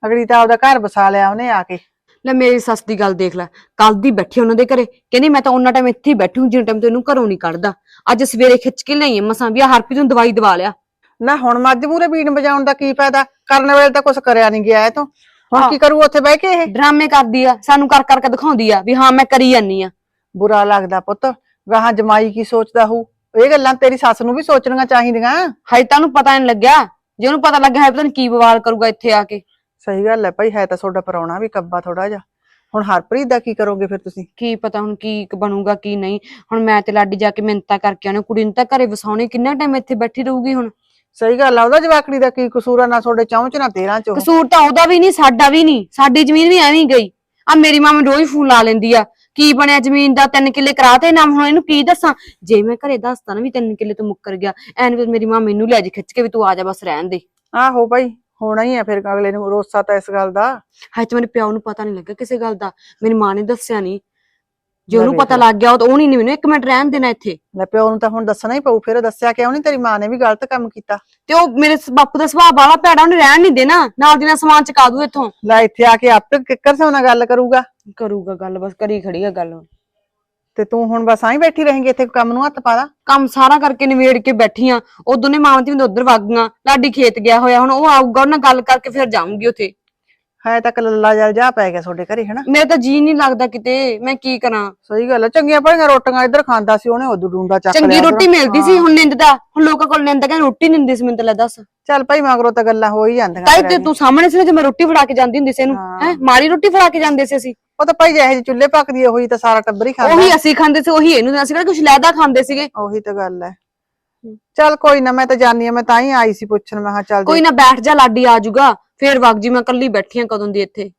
ਅਗਲੀ ਤਾਂ ਆਪਦਾ ਘਰ ਬਸਾ ਲਿਆ ਉਹਨੇ ਆ ਕੇ। ਲੈ ਮੇਰੀ ਸੱਸ ਦੀ ਗੱਲ ਦੇਖ ਲੈ ਕੱਲ ਦੀ ਬੈਠੀ ਉਹਨਾਂ ਦੇ ਘਰੇ। ਕਹਿੰਦੀ ਮੈਂ ਤਾਂ ਉਹਨਾਂ ਟਾਈਮ ਇੱਥੇ ਹੀ ਬੈਠੀ ਹੂੰ ਜਿੰਨ ਟਾਈਮ ਤੈਨੂੰ ਘਰੋਂ ਨਹੀਂ ਕੱਢਦਾ। ਅੱਜ ਸਵੇਰੇ ਖਿੱਚ ਕੇ ਲਈ ਮਸਾਂ ਵੀ ਆਹ ਹਰਪ੍ਰੀਤ ਨੂੰ ਦਵਾਈ ਦਵਾ ਲਿਆ। ਨਾ ਹੁਣ ਮੱਝ ਮੂਰੇ ਬੀਣ ਵਜਾਉਣ ਦਾ ਕੀ ਫਾਇਦਾ? ਕਰਨ ਵੇਲੇ ਤਾਂ ਕੁਝ ਕਰਿਆ ਨਹੀਂ ਗਿਆ ਇਹ ਤੋਂ। ਹੁਣ। ਕੀ ਕਰੂ ਉੱਥੇ ਬਹਿ ਕੇ ਇਹ? ਡਰਾਮੇ ਕਰਦੀ ਆ ਸਾਨੂੰ ਕਰ ਕਰਕੇ ਦਿਖਾਉਂਦੀ ਆ ਵੀ ਹਾਂ ਮੈਂ ਕਰੀ ਜਾਨੀ ਆ। ਬੁਰਾ ਲੱਗਦਾ ਪੁੱਤ। ਗਾਹਾਂ ਜਮਾਈ ਕੀ ਸੋਚਦਾ ਹੂ? ਇਹ ਗੱਲਾਂ ਤੇਰੀ ਸੱਸ ਨੂੰ ਵੀ ਸੋਚਣੀਆਂ ਚਾਹੀਦੀਆਂ। ਹਜੇ ਤਾਂ ਉਹਨੂੰ ਪਤਾ ਨਹੀਂ ਲੱਗਿਆ। ਜੇ ਉਹਨੂੰ ਪਤਾ ਲੱਗਿਆ ਹੈ ਪਤਾ ਨਹੀਂ ਕੀ ਬਵਾਲ ਕਰੂਗਾ ਇੱਥੇ ਆ ਕੇ। ਸਹੀ ਗੱਲ ਹੈ ਭਾਈ ਹੈ ਤਾਂ ਤੁਹਾਡਾ ਪਰਾਉਣਾ ਵੀ ਕੱਬਾ ਥੋੜਾ ਜਿਹਾ। ਹੁਣ ਹਰਪ੍ਰੀਤ ਦਾ ਕੀ ਕਰੋਗੇ ਫਿਰ ਤੁਸੀਂ? ਕੀ ਪਤਾ ਹੁਣ ਕੀ ਬਣੂਗਾ ਕੀ ਨਹੀਂ। ਹੁਣ ਮੈਂ ਤੇ ਲਾਡੀ ਜਾ ਕੇ ਮਿੰਤਾ ਕਰਕੇ ਆਉਣੇ ਕੁੜੀ ਨੂੰ ਤਾਂ ਘਰੇ ਵਸਾਉਣੇ ਕਿੰਨਾ ਟਾਈਮ ਇੱਥੇ ਬੈਠੀ ਰਹੂਗੀ ਹੁਣ? ਸਹੀ ਗੱਲ ਆ ਉਹਦਾ ਜਵਾਕੜੀ ਦਾ ਕੀ ਕਸੂਰ ਆ ਨਾ ਤੁਹਾਡੇ ਚੌਂ ਚ ਨਾ ਤੇਰਾਂ ਚ। ਕਸੂਰ ਤਾਂ ਉਹਦਾ ਵੀ ਨਹੀਂ ਸਾਡਾ ਵੀ ਨਹੀਂ। ਸਾਡੀ ਜ਼ਮੀਨ ਵੀ ਐਵੇਂ ਹੀ ਗਈ। ਆ ਮੇਰੀ ਮਾਂ ਮੈਨੂੰ ਰੋਜ਼ ਫੋਨ ਲਾ ਲੈਂਦੀ ਆ। ਕੀ ਬਣਿਆ ਜ਼ਮੀਨ ਦਾ? ਤਿੰਨ ਕਿੱਲੇ ਕਰਾਤੇ ਨਾ ਹੁਣ ਇਹਨੂੰ ਕੀ ਦੱਸਾਂ? ਜੇ ਮੈਂ ਘਰੇ ਦੱਸਤਾ ਨਾ ਵੀ ਤਿੰਨ ਕਿੱਲੇ ਤੋਂ ਮੁੱਕਰ ਗਿਆ ਐਨ ਫਿਰ ਮੇਰੀ ਮਾਂ ਮੈਨੂੰ ਲੈ ਜੀ ਖਿੱਚ ਕੇ ਵੀ ਤੂੰ ਆ ਜਾ ਬਸ ਰਹਿਣ ਦੇ। ਆਹੋ ਭਾਈ। ਹੋਣਾ ਹੀ ਆ ਫਿਰ ਅਗਲੇ ਨੂੰ ਰੋਸਾ ਤਾਂ ਇਸ ਗੱਲ ਦਾ। ਹਾਏ ਤੇ ਮੇਰੇ ਪਿਓ ਨੂੰ ਪਤਾ ਨਹੀਂ ਲੱਗਾ ਕਿਸੇ ਗੱਲ ਦਾ। ਮੇਰੀ ਮਾਂ ਨੇ ਦੱਸਿਆ ਨਹੀਂ। ਜੇ ਉਹਨੂੰ ਪਤਾ। ਲੱਗ ਗਿਆ ਉਹ ਤਾਂ ਉਹਨੇ ਨੀ ਮੈਨੂੰ ਇੱਕ ਮਿੰਟ ਰਹਿਣ ਦੇਣਾ ਇੱਥੇ। ਲੈ ਪਿਓ ਨੂੰ ਤਾਂ ਹੁਣ ਦੱਸਣਾ ਹੀ ਪਊ ਫਿਰ ਦੱਸਿਆ ਕਿਉਂ ਨਹੀਂ ਤੇਰੀ ਮਾਂ ਨੇ ਵੀ ਗਲਤ ਕੰਮ ਕੀਤਾ? ਤੇ ਉਹ ਮੇਰੇ ਬਾਪੂ ਦਾ ਸੁਭਾਅ ਬਾਲਾ ਭੈੜਾ ਉਹਨੇ ਰਹਿਣ ਨਹੀਂ ਦੇਣਾ। ਨਾਲ ਦੀ ਨਾਲ ਸਮਾਨ ਚਕਾ ਦੂ ਇੱਥੋਂ। ਲੈ ਇੱਥੇ ਆ ਕੇ ਆਪੇ ਕਿੱਕਰ ਸੇ ਨਾਲ ਗੱਲ ਕਰੂਗਾ। ਕਰੂਗਾ ਗੱਲ ਬਸ ਕਰੀ ਖੜੀ ਆ ਗੱਲ ਤੇ ਤੂੰ ਹੁਣ ਬਸ ਆਈ ਬੈਠੀ ਰਹੇਂਗੀ ਇੱਥੇ ਕੰਮ ਨੂੰ ਹੱਥ ਪਾ ਦਾ ਕੰਮ ਸਾਰਾ ਕਰਕੇ ਨਿਬੇੜ ਕੇ ਬੈਠੀ ਆ। ਉਹ ਦੋਨੇ ਮਾਵਾਂ ਧੀਆਂ ਦੇ ਉਧਰ ਵਗ ਗਈਆਂ। ਲਾਡੀ ਖੇਤ ਗਿਆ ਹੋਇਆ ਹੁਣ ਉਹ ਆਊਗਾ ਉਹਨਾਂ ਨਾਲ ਗੱਲ ਕਰਕੇ ਫਿਰ ਜਾਊਂਗੀ ਉੱਥੇ। ਹੈ ਤਾਂ ਲੱਲਾ ਜਲ ਜਾ ਪੈ ਗਿਆ ਤੁਹਾਡੇ ਘਰੇ ਹਨਾ? ਮੇਰੇ ਤਾਂ ਜੀ ਨਹੀਂ ਲੱਗਦਾ ਕਿਤੇ ਮੈਂ ਕੀ ਕਰਾਂ? ਸਹੀ ਗੱਲ ਆ ਚੰਗੀਆਂ ਭਲੀਆਂ ਰੋਟੀਆਂ ਇੱਧਰ ਖਾਂਦਾ ਸੀ ਉਹਨੇ ਉਦੋਂ ਡੂੰਡਾ ਚੱਕ ਚੰਗੀ ਲਿਆ ਰੋਟੀ ਉੱਧਰੋਂ। ਮਿਲਦੀ ਸੀ ਹੁਣ ਨਿੰਦਦਾ ਹੁਣ ਲੋਕਾਂ ਕੋਲ ਨਿੰਦ ਕਹਿੰਦੇ ਰੋਟੀ ਨਹੀਂ ਦਿੰਦੀ ਸੀ ਮੈਨੂੰ ਤਾਂ ਲੈ ਦੱਸ। ਚੱਲ ਭਾਈ ਮਗਰੋਂ ਤਾਂ ਗੱਲਾਂ ਹੋ ਹੀ ਜਾਂਦੀਆਂ ਤਾਈ ਤੇ ਸਾਹਮਣੇ ਸੀ ਨਾ ਜੇ ਮੈਂ ਰੋਟੀ ਫੜਾ ਕੇ ਜਾਂਦੀ ਹੁੰਦੀ ਸੀ ਇਹਨੂੰ ਹਾਂ। ਹੈ ਮਾਰੀ ਰੋਟੀ ਫੜਾ ਕੇ ਜਾਂਦੇ ਸੀ ਅਸੀਂ। ਉਹ ਤਾਂ ਭਾਈ ਜਿਹੇ ਜਿਹੇ ਚੁੱਲ੍ਹੇ ਪੱਕਦੀ ਆ, ਉਹੀ ਤਾਂ ਸਾਰਾ ਟੱਬਰ ਹੀ ਖਾਂਦਾ ਉਹੀ ਅਸੀਂ ਖਾਂਦੇ ਸੀ ਉਹੀ ਇਹਨੂੰ ਅਸੀਂ ਕਿਹੜਾ ਕੁਝ ਲੈਦਾ ਖਾਂਦੇ ਸੀਗੇ। ਉਹੀ ਤਾਂ ਗੱਲ ਹੈ। ਚੱਲ ਕੋਈ ਨਾ ਮੈਂ ਤਾਂ ਜਾਣੀ ਆ ਮੈਂ ਤਾਂ ਹੀ ਆਈ ਸੀ ਪੁੱਛਣ ਮੈਂ ਕਿਹਾ ਚੱਲ ਕੋਈ ਨਾ ਬੈਠ ਜਾ ਲਾਡੀ ਆ ਜਾਊਗਾ ਫੇਰ ਵਗ ਜੀ ਮੈਂ ਕੱਲੀ ਬੈਠੀ ਆ ਕਦੋਂ ਦੀ ਇੱਥੇ।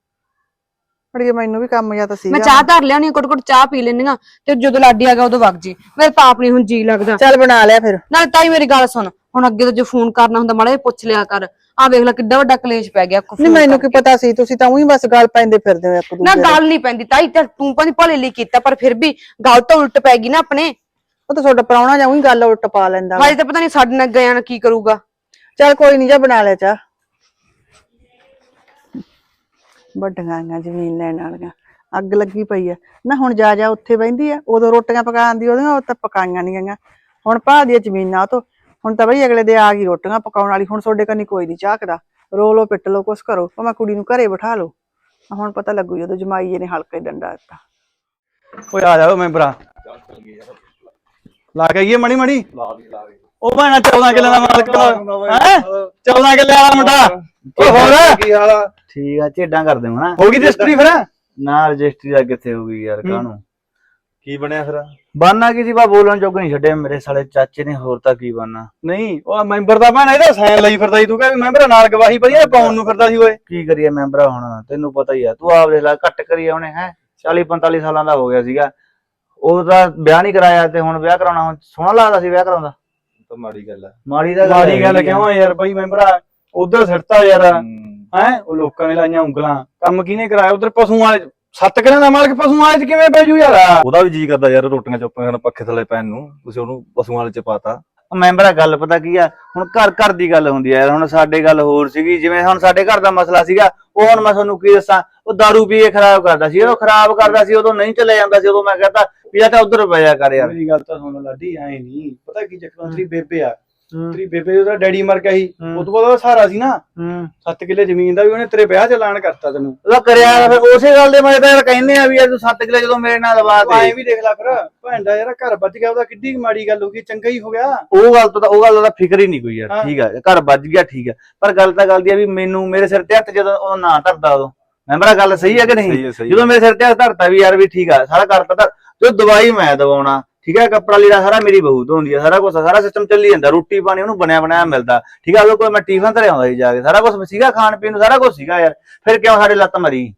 ਅੜੀਏ ਮੈਨੂੰ ਵੀ ਕੰਮ ਜਾਂ ਤਾਂ ਸੀਗਾ। ਮੈਂ ਚਾਹ ਧਰ ਲਿਆਉਣੀ ਕੁੱਟ ਕੁੱਟ ਚਾਹ ਪੀ ਲੈਂਦੀਆਂ ਤੇ ਜਦੋਂ ਲਾਡੀ ਆ ਗਿਆ ਉਦੋਂ ਵਗ ਜੀ। ਮੇਰੇ ਤਾਂ ਆਪ ਨੀ ਹੁਣ ਜੀ ਲੱਗਦਾ। ਚੱਲ ਬਣਾ ਲਿਆ ਫਿਰ। ਨਾਲੇ ਤਾਈ ਮੇਰੀ ਗੱਲ ਸੁਣ ਹੁਣ ਅੱਗੇ ਤੋਂ ਜੇ ਫੋਨ ਕਰਨਾ ਹੁੰਦਾ ਮਾੜਾ ਜਿਹਾ ਪੁੱਛ ਲਿਆ ਕਰ। ਆ ਵੇਖ ਲੈ ਕਿੱਡਾ ਵੱਡਾ ਕਲੇਸ਼ ਪੈ ਗਿਆ ਨਹੀਂ ਮੈਨੂੰ ਕੀ ਪਤਾ ਸੀ ਤੁਸੀਂ ਤਾਂ ਉਹੀ ਬਸ ਗੱਲ ਪੈਂਦੇ ਫਿਰਦੇ ਹੋ ਇੱਕ ਨਾ ਦੇ। ਗੱਲ ਨਹੀਂ ਪੈਂਦੀ ਤਾਈ ਤੇ ਤੂੰ ਭਾਵੇਂ ਭਲੇ ਲਈ ਕੀਤਾ ਪਰ ਫਿਰ ਵੀ ਗੱਲ ਤਾਂ ਉਲਟ ਪੈ ਗਈ ਨਾ ਆਪਣੇ। ਉਹ ਤਾਂ ਤੁਹਾਡਾ ਪ੍ਰਾਹੁਣਾ ਜਾਂ ਉਹੀ ਗੱਲ ਉਲਟ ਪਾ ਲੈਂਦਾ ਵਾ। ਹਾਲੇ ਤਾਂ ਪਤਾ ਨਹੀਂ ਸਾਡੇ ਨਾਲ ਗਿਆ ਨਾ ਕੀ ਕਰੂਗਾ। ਚੱਲ ਕੋਈ ਨਹੀਂ ਜਾ ਬਣਾ ਲਿਆ ਚਾਹ। ਵੱਡੀਆਂ ਆਈਆਂ ਜ਼ਮੀਨ ਲੈਣ ਵਾਲੀਆਂ ਅੱਗ ਲੱਗੀ ਪਈ ਆ। ਨਾ ਹੁਣ ਜਾ ਜਾ ਉੱਥੇ ਬੈੰਦੀ ਆ ਉਦੋਂ ਰੋਟੀਆਂ ਪਕਾਉਣ ਦੀ ਉਹਦੀਆਂ ਉਹ ਤਾਂ ਪਕਾਈਆਂ ਨਹੀਂ ਗਈਆਂ। ਹੁਣ ਭਾ ਦੀਆਂ ਜ਼ਮੀਨਾਂ ਉਹ ਤੋਂ। ਹੁਣ ਤਾਂ ਬਈ ਅਗਲੇ ਦੇ ਆ ਗਈ ਰੋਟੀਆਂ ਪਕਾਉਣ ਵਾਲੀ ਹੁਣ ਤੁਹਾਡੇ ਕੰਨੀ ਕੋਈ ਨਹੀਂ ਝਾਕਦਾ ਰੋ ਲੋ ਪਿੱਟ ਲੋ ਕੁਛ ਕਰੋ। ਭਾਵੇਂ ਕੁੜੀ ਨੂੰ ਘਰੇ ਬਿਠਾ ਲਓ। ਹੁਣ ਪਤਾ ਲੱਗੂ ਜਦੋਂ ਜਮਾਈ ਜੀ ਨੇ ਹਲਕਾ ਹੀ ਡੰਡਾ ਦਿੱਤਾ। ਓਏ ਆ ਜਾਓ ਮੈਂਬਰਾ। ਲਾ ਕੇ ਆਈਏ ਮਣੀ ਮਣੀ ਉਹ ਭਾਣਾ 14 ਕਿੱਲੇ ਦਾ ਮਾਲਕ ਹੈ? 14 ਕਿੱਲੇ ਵਾਲਾ ਮੁੰਡਾ। ਓ ਹੋਰ? ਕੀ ਹਾਲ ਆ? ਠੀਕ ਆ ਝੇਡਾਂ ਕਰਦੇ ਹੋ ਨਾ ਹੋ ਗਈ ਰਜਿਸਟਰੀ ਫਿਰ? ਨਾ ਰਜਿਸਟਰੀ ਦਾ ਕਿੱਥੇ ਹੋ ਗਈ ਯਾਰ ਕਾਹਨੂੰ? ਕੀ ਬਣਿਆ ਫਿਰ? ਬਾਨਾ ਕੀ ਸੀ ਬਾ ਬੋਲਣ ਜੋਗ ਨਹੀਂ ਛੱਡੇ ਮੇਰੇ ਸਾਲੇ ਚਾਚੇ ਨੇ ਹੋਰ ਤਾਂ ਕੀ ਬਾਨਾ ਨਹੀਂ ਉਹ ਮੈਂਬਰ ਦਾ ਭਾਣਾ ਇਹਦਾ ਸਾਈਨ ਲਈ ਫਿਰਦਾ ਸੀ ਤੂੰ ਕਹੇ ਮੈਂਬਰ ਨਾਲ ਗਵਾਹੀ ਵਧੀਆ ਪਾਉਣ ਨੂੰ ਫਿਰਦਾ ਸੀ ਓਏ। ਕੀ ਕਰੀਏ ਮੈਂਬਰਾ ਹੁਣ ਤੈਨੂੰ ਪਤਾ ਹੀ ਆ ਤੂੰ ਆਪ ਦੇਖ ਲੈ ਘੱਟ ਕਰੀ ਉਹਨੇ ਹੈ? 40 45 ਸਾਲਾਂ ਦਾ ਹੋ ਗਿਆ ਸੀਗਾ। ਉਹਦਾ ਵਿਆਹ ਨਹੀਂ ਕਰਾਇਆ ਤੇ ਹੁਣ ਵਿਆਹ ਕਰਾਉਣਾ ਹੁਣ ਸੋਹਣਾ ਲੱਗਦਾ ਸੀ ਵਿਆਹ ਕਰਾਉਂਦਾ। ਤਾਂ ਮਾੜੀ ਗੱਲ ਆ। ਮਾੜੀ ਦਾ ਮਾੜੀ ਗੱਲ ਕਿਉਂ ਆ ਯਾਰ ਬਈ ਮੈਂਬਰਾ ਉਧਰ ਸਿੱਟਤਾ ਯਾਰ। ਹੂੰ। ਹੈ? ਉਹ ਲੋਕਾਂ ਨੇ ਲਾਈਆਂ ਉਂਗਲਾਂ। ਕੰਮ ਕਿਹਨੇ ਕਰਾਇਆ? ਉਧਰ ਪਸ਼ੂਆਂ ਵਾਲੇ ਸੱਤ ਕਿੱਲਿਆਂ ਦਾ ਮਾਲਕ ਪਸ਼ੂਆਂ ਚ ਕਿਵੇਂ ਪੈ ਜੂ ਯਾਰ? ਉਹਦਾ ਵੀ ਜੀ ਕਰਦਾ ਯਾਰ ਰੋਟੀਆਂ ਚੁੱਪੀਆਂ ਨਾਲ ਪੱਖੇ ਥੱਲੇ ਪੈਣ ਨੂੰ। ਤੁਸੀਂ ਉਹਨੂੰ ਪਸ਼ੂਆਂ ਵਾਲੇ ਚ ਪਾਤਾ। ਮੈਂਬਰਾ ਗੱਲ ਪਤਾ ਕੀ ਆ? ਹੁਣ ਘਰ ਘਰ ਦੀ ਗੱਲ ਹੁੰਦੀ ਆ ਯਾਰ। ਹੁਣ ਸਾਡੇ ਗੱਲ ਹੋਰ ਸੀਗੀ। ਜਿਵੇਂ ਹੁਣ ਸਾਡੇ ਘਰ ਦਾ ਮਸਲਾ ਸੀਗਾ ਉਹ ਹੁਣ ਮੈਂ ਤੁਹਾਨੂੰ ਕੀ ਦੱਸਾਂ? ਉਹ दारू ਪੀ ਕੇ ਖਰਾਬ ਕਰਦਾ ਸੀ। ਉਹ ਖਰਾਬ ਕਰਦਾ ਸੀ ਉਦੋਂ ਨਹੀਂ ਚਲੇ ਜਾਂਦਾ ਸੀ। ਉਦੋਂ ਮੈਂ ਕਹਿੰਦਾ ਵੀ ਜਾਂ ਤਾਂ ਉਧਰ ਪਿਆ ਕਰ ਯਾਰ। ਮੇਰੀ ਗੱਲ ਤਾਂ ਸੁਣ ਲਾਡੀ ਐ ਨਹੀਂ ਪਤਾ ਕੀ ਚੱਕਰ ਤੇਰੀ ਬੇਬੇ ਆ ਤੇਰੀ ਬੇਬੇ ਉਹਦਾ ਡੈਡੀ ਮਰ ਗਿਆ ਸੀ ਹੂੰ। ਉਹ ਤੋਂ ਬਾਅਦ ਉਹਦਾ ਸਹਾਰਾ ਸੀ ਨਾ। ਹੂੰ। 7 ਕਿੱਲੇ ਜ਼ਮੀਨ ਦਾ ਵੀ ਉਹਨੇ ਤੇਰੇ ਵਿਆਹ ਚ ਐਲਾਨ ਕਰਤਾ ਤੈਨੂੰ। ਉਹਦਾ ਕਰਿਆ ਫਿਰ ਉਸੇ ਗੱਲ ਦੇ ਮੈਂ ਤਾਂ ਯਾਰ ਕਹਿੰਦੇ ਆ ਵੀ ਯਾਰ ਤੂੰ 7 ਕਿਲੇ ਜਦੋਂ ਮੇਰੇ ਨਾਲ ਲਵਾ ਤੂੰ ਐਂ ਵੀ ਦੇਖ ਲੈ ਫਿਰ ਭੈਂਦਾ ਯਾਰ ਘਰ ਵੱਜ ਗਿਆ ਉਹਦਾ ਕਿੱਡੀ ਕੁ ਮਾੜੀ ਗੱਲ ਹੋ ਗਈ ਚੰਗਾ ਹੀ ਹੋ ਗਿਆ। ਉਹ ਗੱਲ ਤੋਂ ਤਾਂ ਉਹ ਗੱਲ ਦਾ ਫਿਕਰ ਹੀ ਨਹੀਂ ਕੋਈ ਯਾਰ ਹਾਂ। ਠੀਕ ਆ ਘਰ ਵੱਜ ਗਿਆ ਠੀਕ ਆ। ਪਰ ਗੱਲ ਤਾਂ ਗੱਲ ਦੀ ਆ ਵੀ ਮੈਨੂੰ ਮੇਰੇ ਸਿਰ ਤੇ ਹੱਥ ਜਦੋਂ ਉਹ ਨਾ ਧਰਦਾ ਉਦੋਂ। ਮੈਂਬਰਾ ਗੱਲ ਸਹੀ ਹੈ ਕਿ ਨਹੀਂ? ਸਹੀ ਹੈ ਸਹੀ ਜਦੋਂ ਮੇਰੇ ਸਿਰ ਤੇ ਹੱਥ ਧਰਤਾ ਵੀ ਯਾਰ ਵੀ ਠੀਕ ਆ ਸਾਰਾ ਕਰਤਾ ਤਾਂ ਜੋ ਦਵਾਈ ਮੈਂ ਦਵਾਉਣਾ ਠੀਕ ਹੈ ਕੱਪੜਾ ਲੀੜਾ ਸਾਰਾ ਮੇਰੀ ਬਹੂ ਤੋਂ ਹੁੰਦੀ ਆ ਸਾਰਾ ਕੁਝ ਸਾਰਾ ਸਿਸਟਮ ਚੱਲੀ ਜਾਂਦਾ ਰੋਟੀ ਪਾਣੀ ਉਹਨੂੰ ਬਣਿਆ ਬਣਾਇਆ ਮਿਲਦਾ ਠੀਕ ਆ ਉਹਦੇ ਕੋਲ ਮੈਂ ਟਿਫਨ ਧਰਿਆ ਆਉਂਦਾ ਸੀ ਜਾ ਕੇ ਸਾਰਾ ਕੁਝ ਸੀਗਾ ਖਾਣ ਪੀਣ ਨੂੰ ਸਾਰਾ ਕੁਝ ਸੀਗਾ ਯਾਰ ਫਿਰ ਕਿਉਂ ਸਾਡੇ ਲੱਤ ਮਰੀ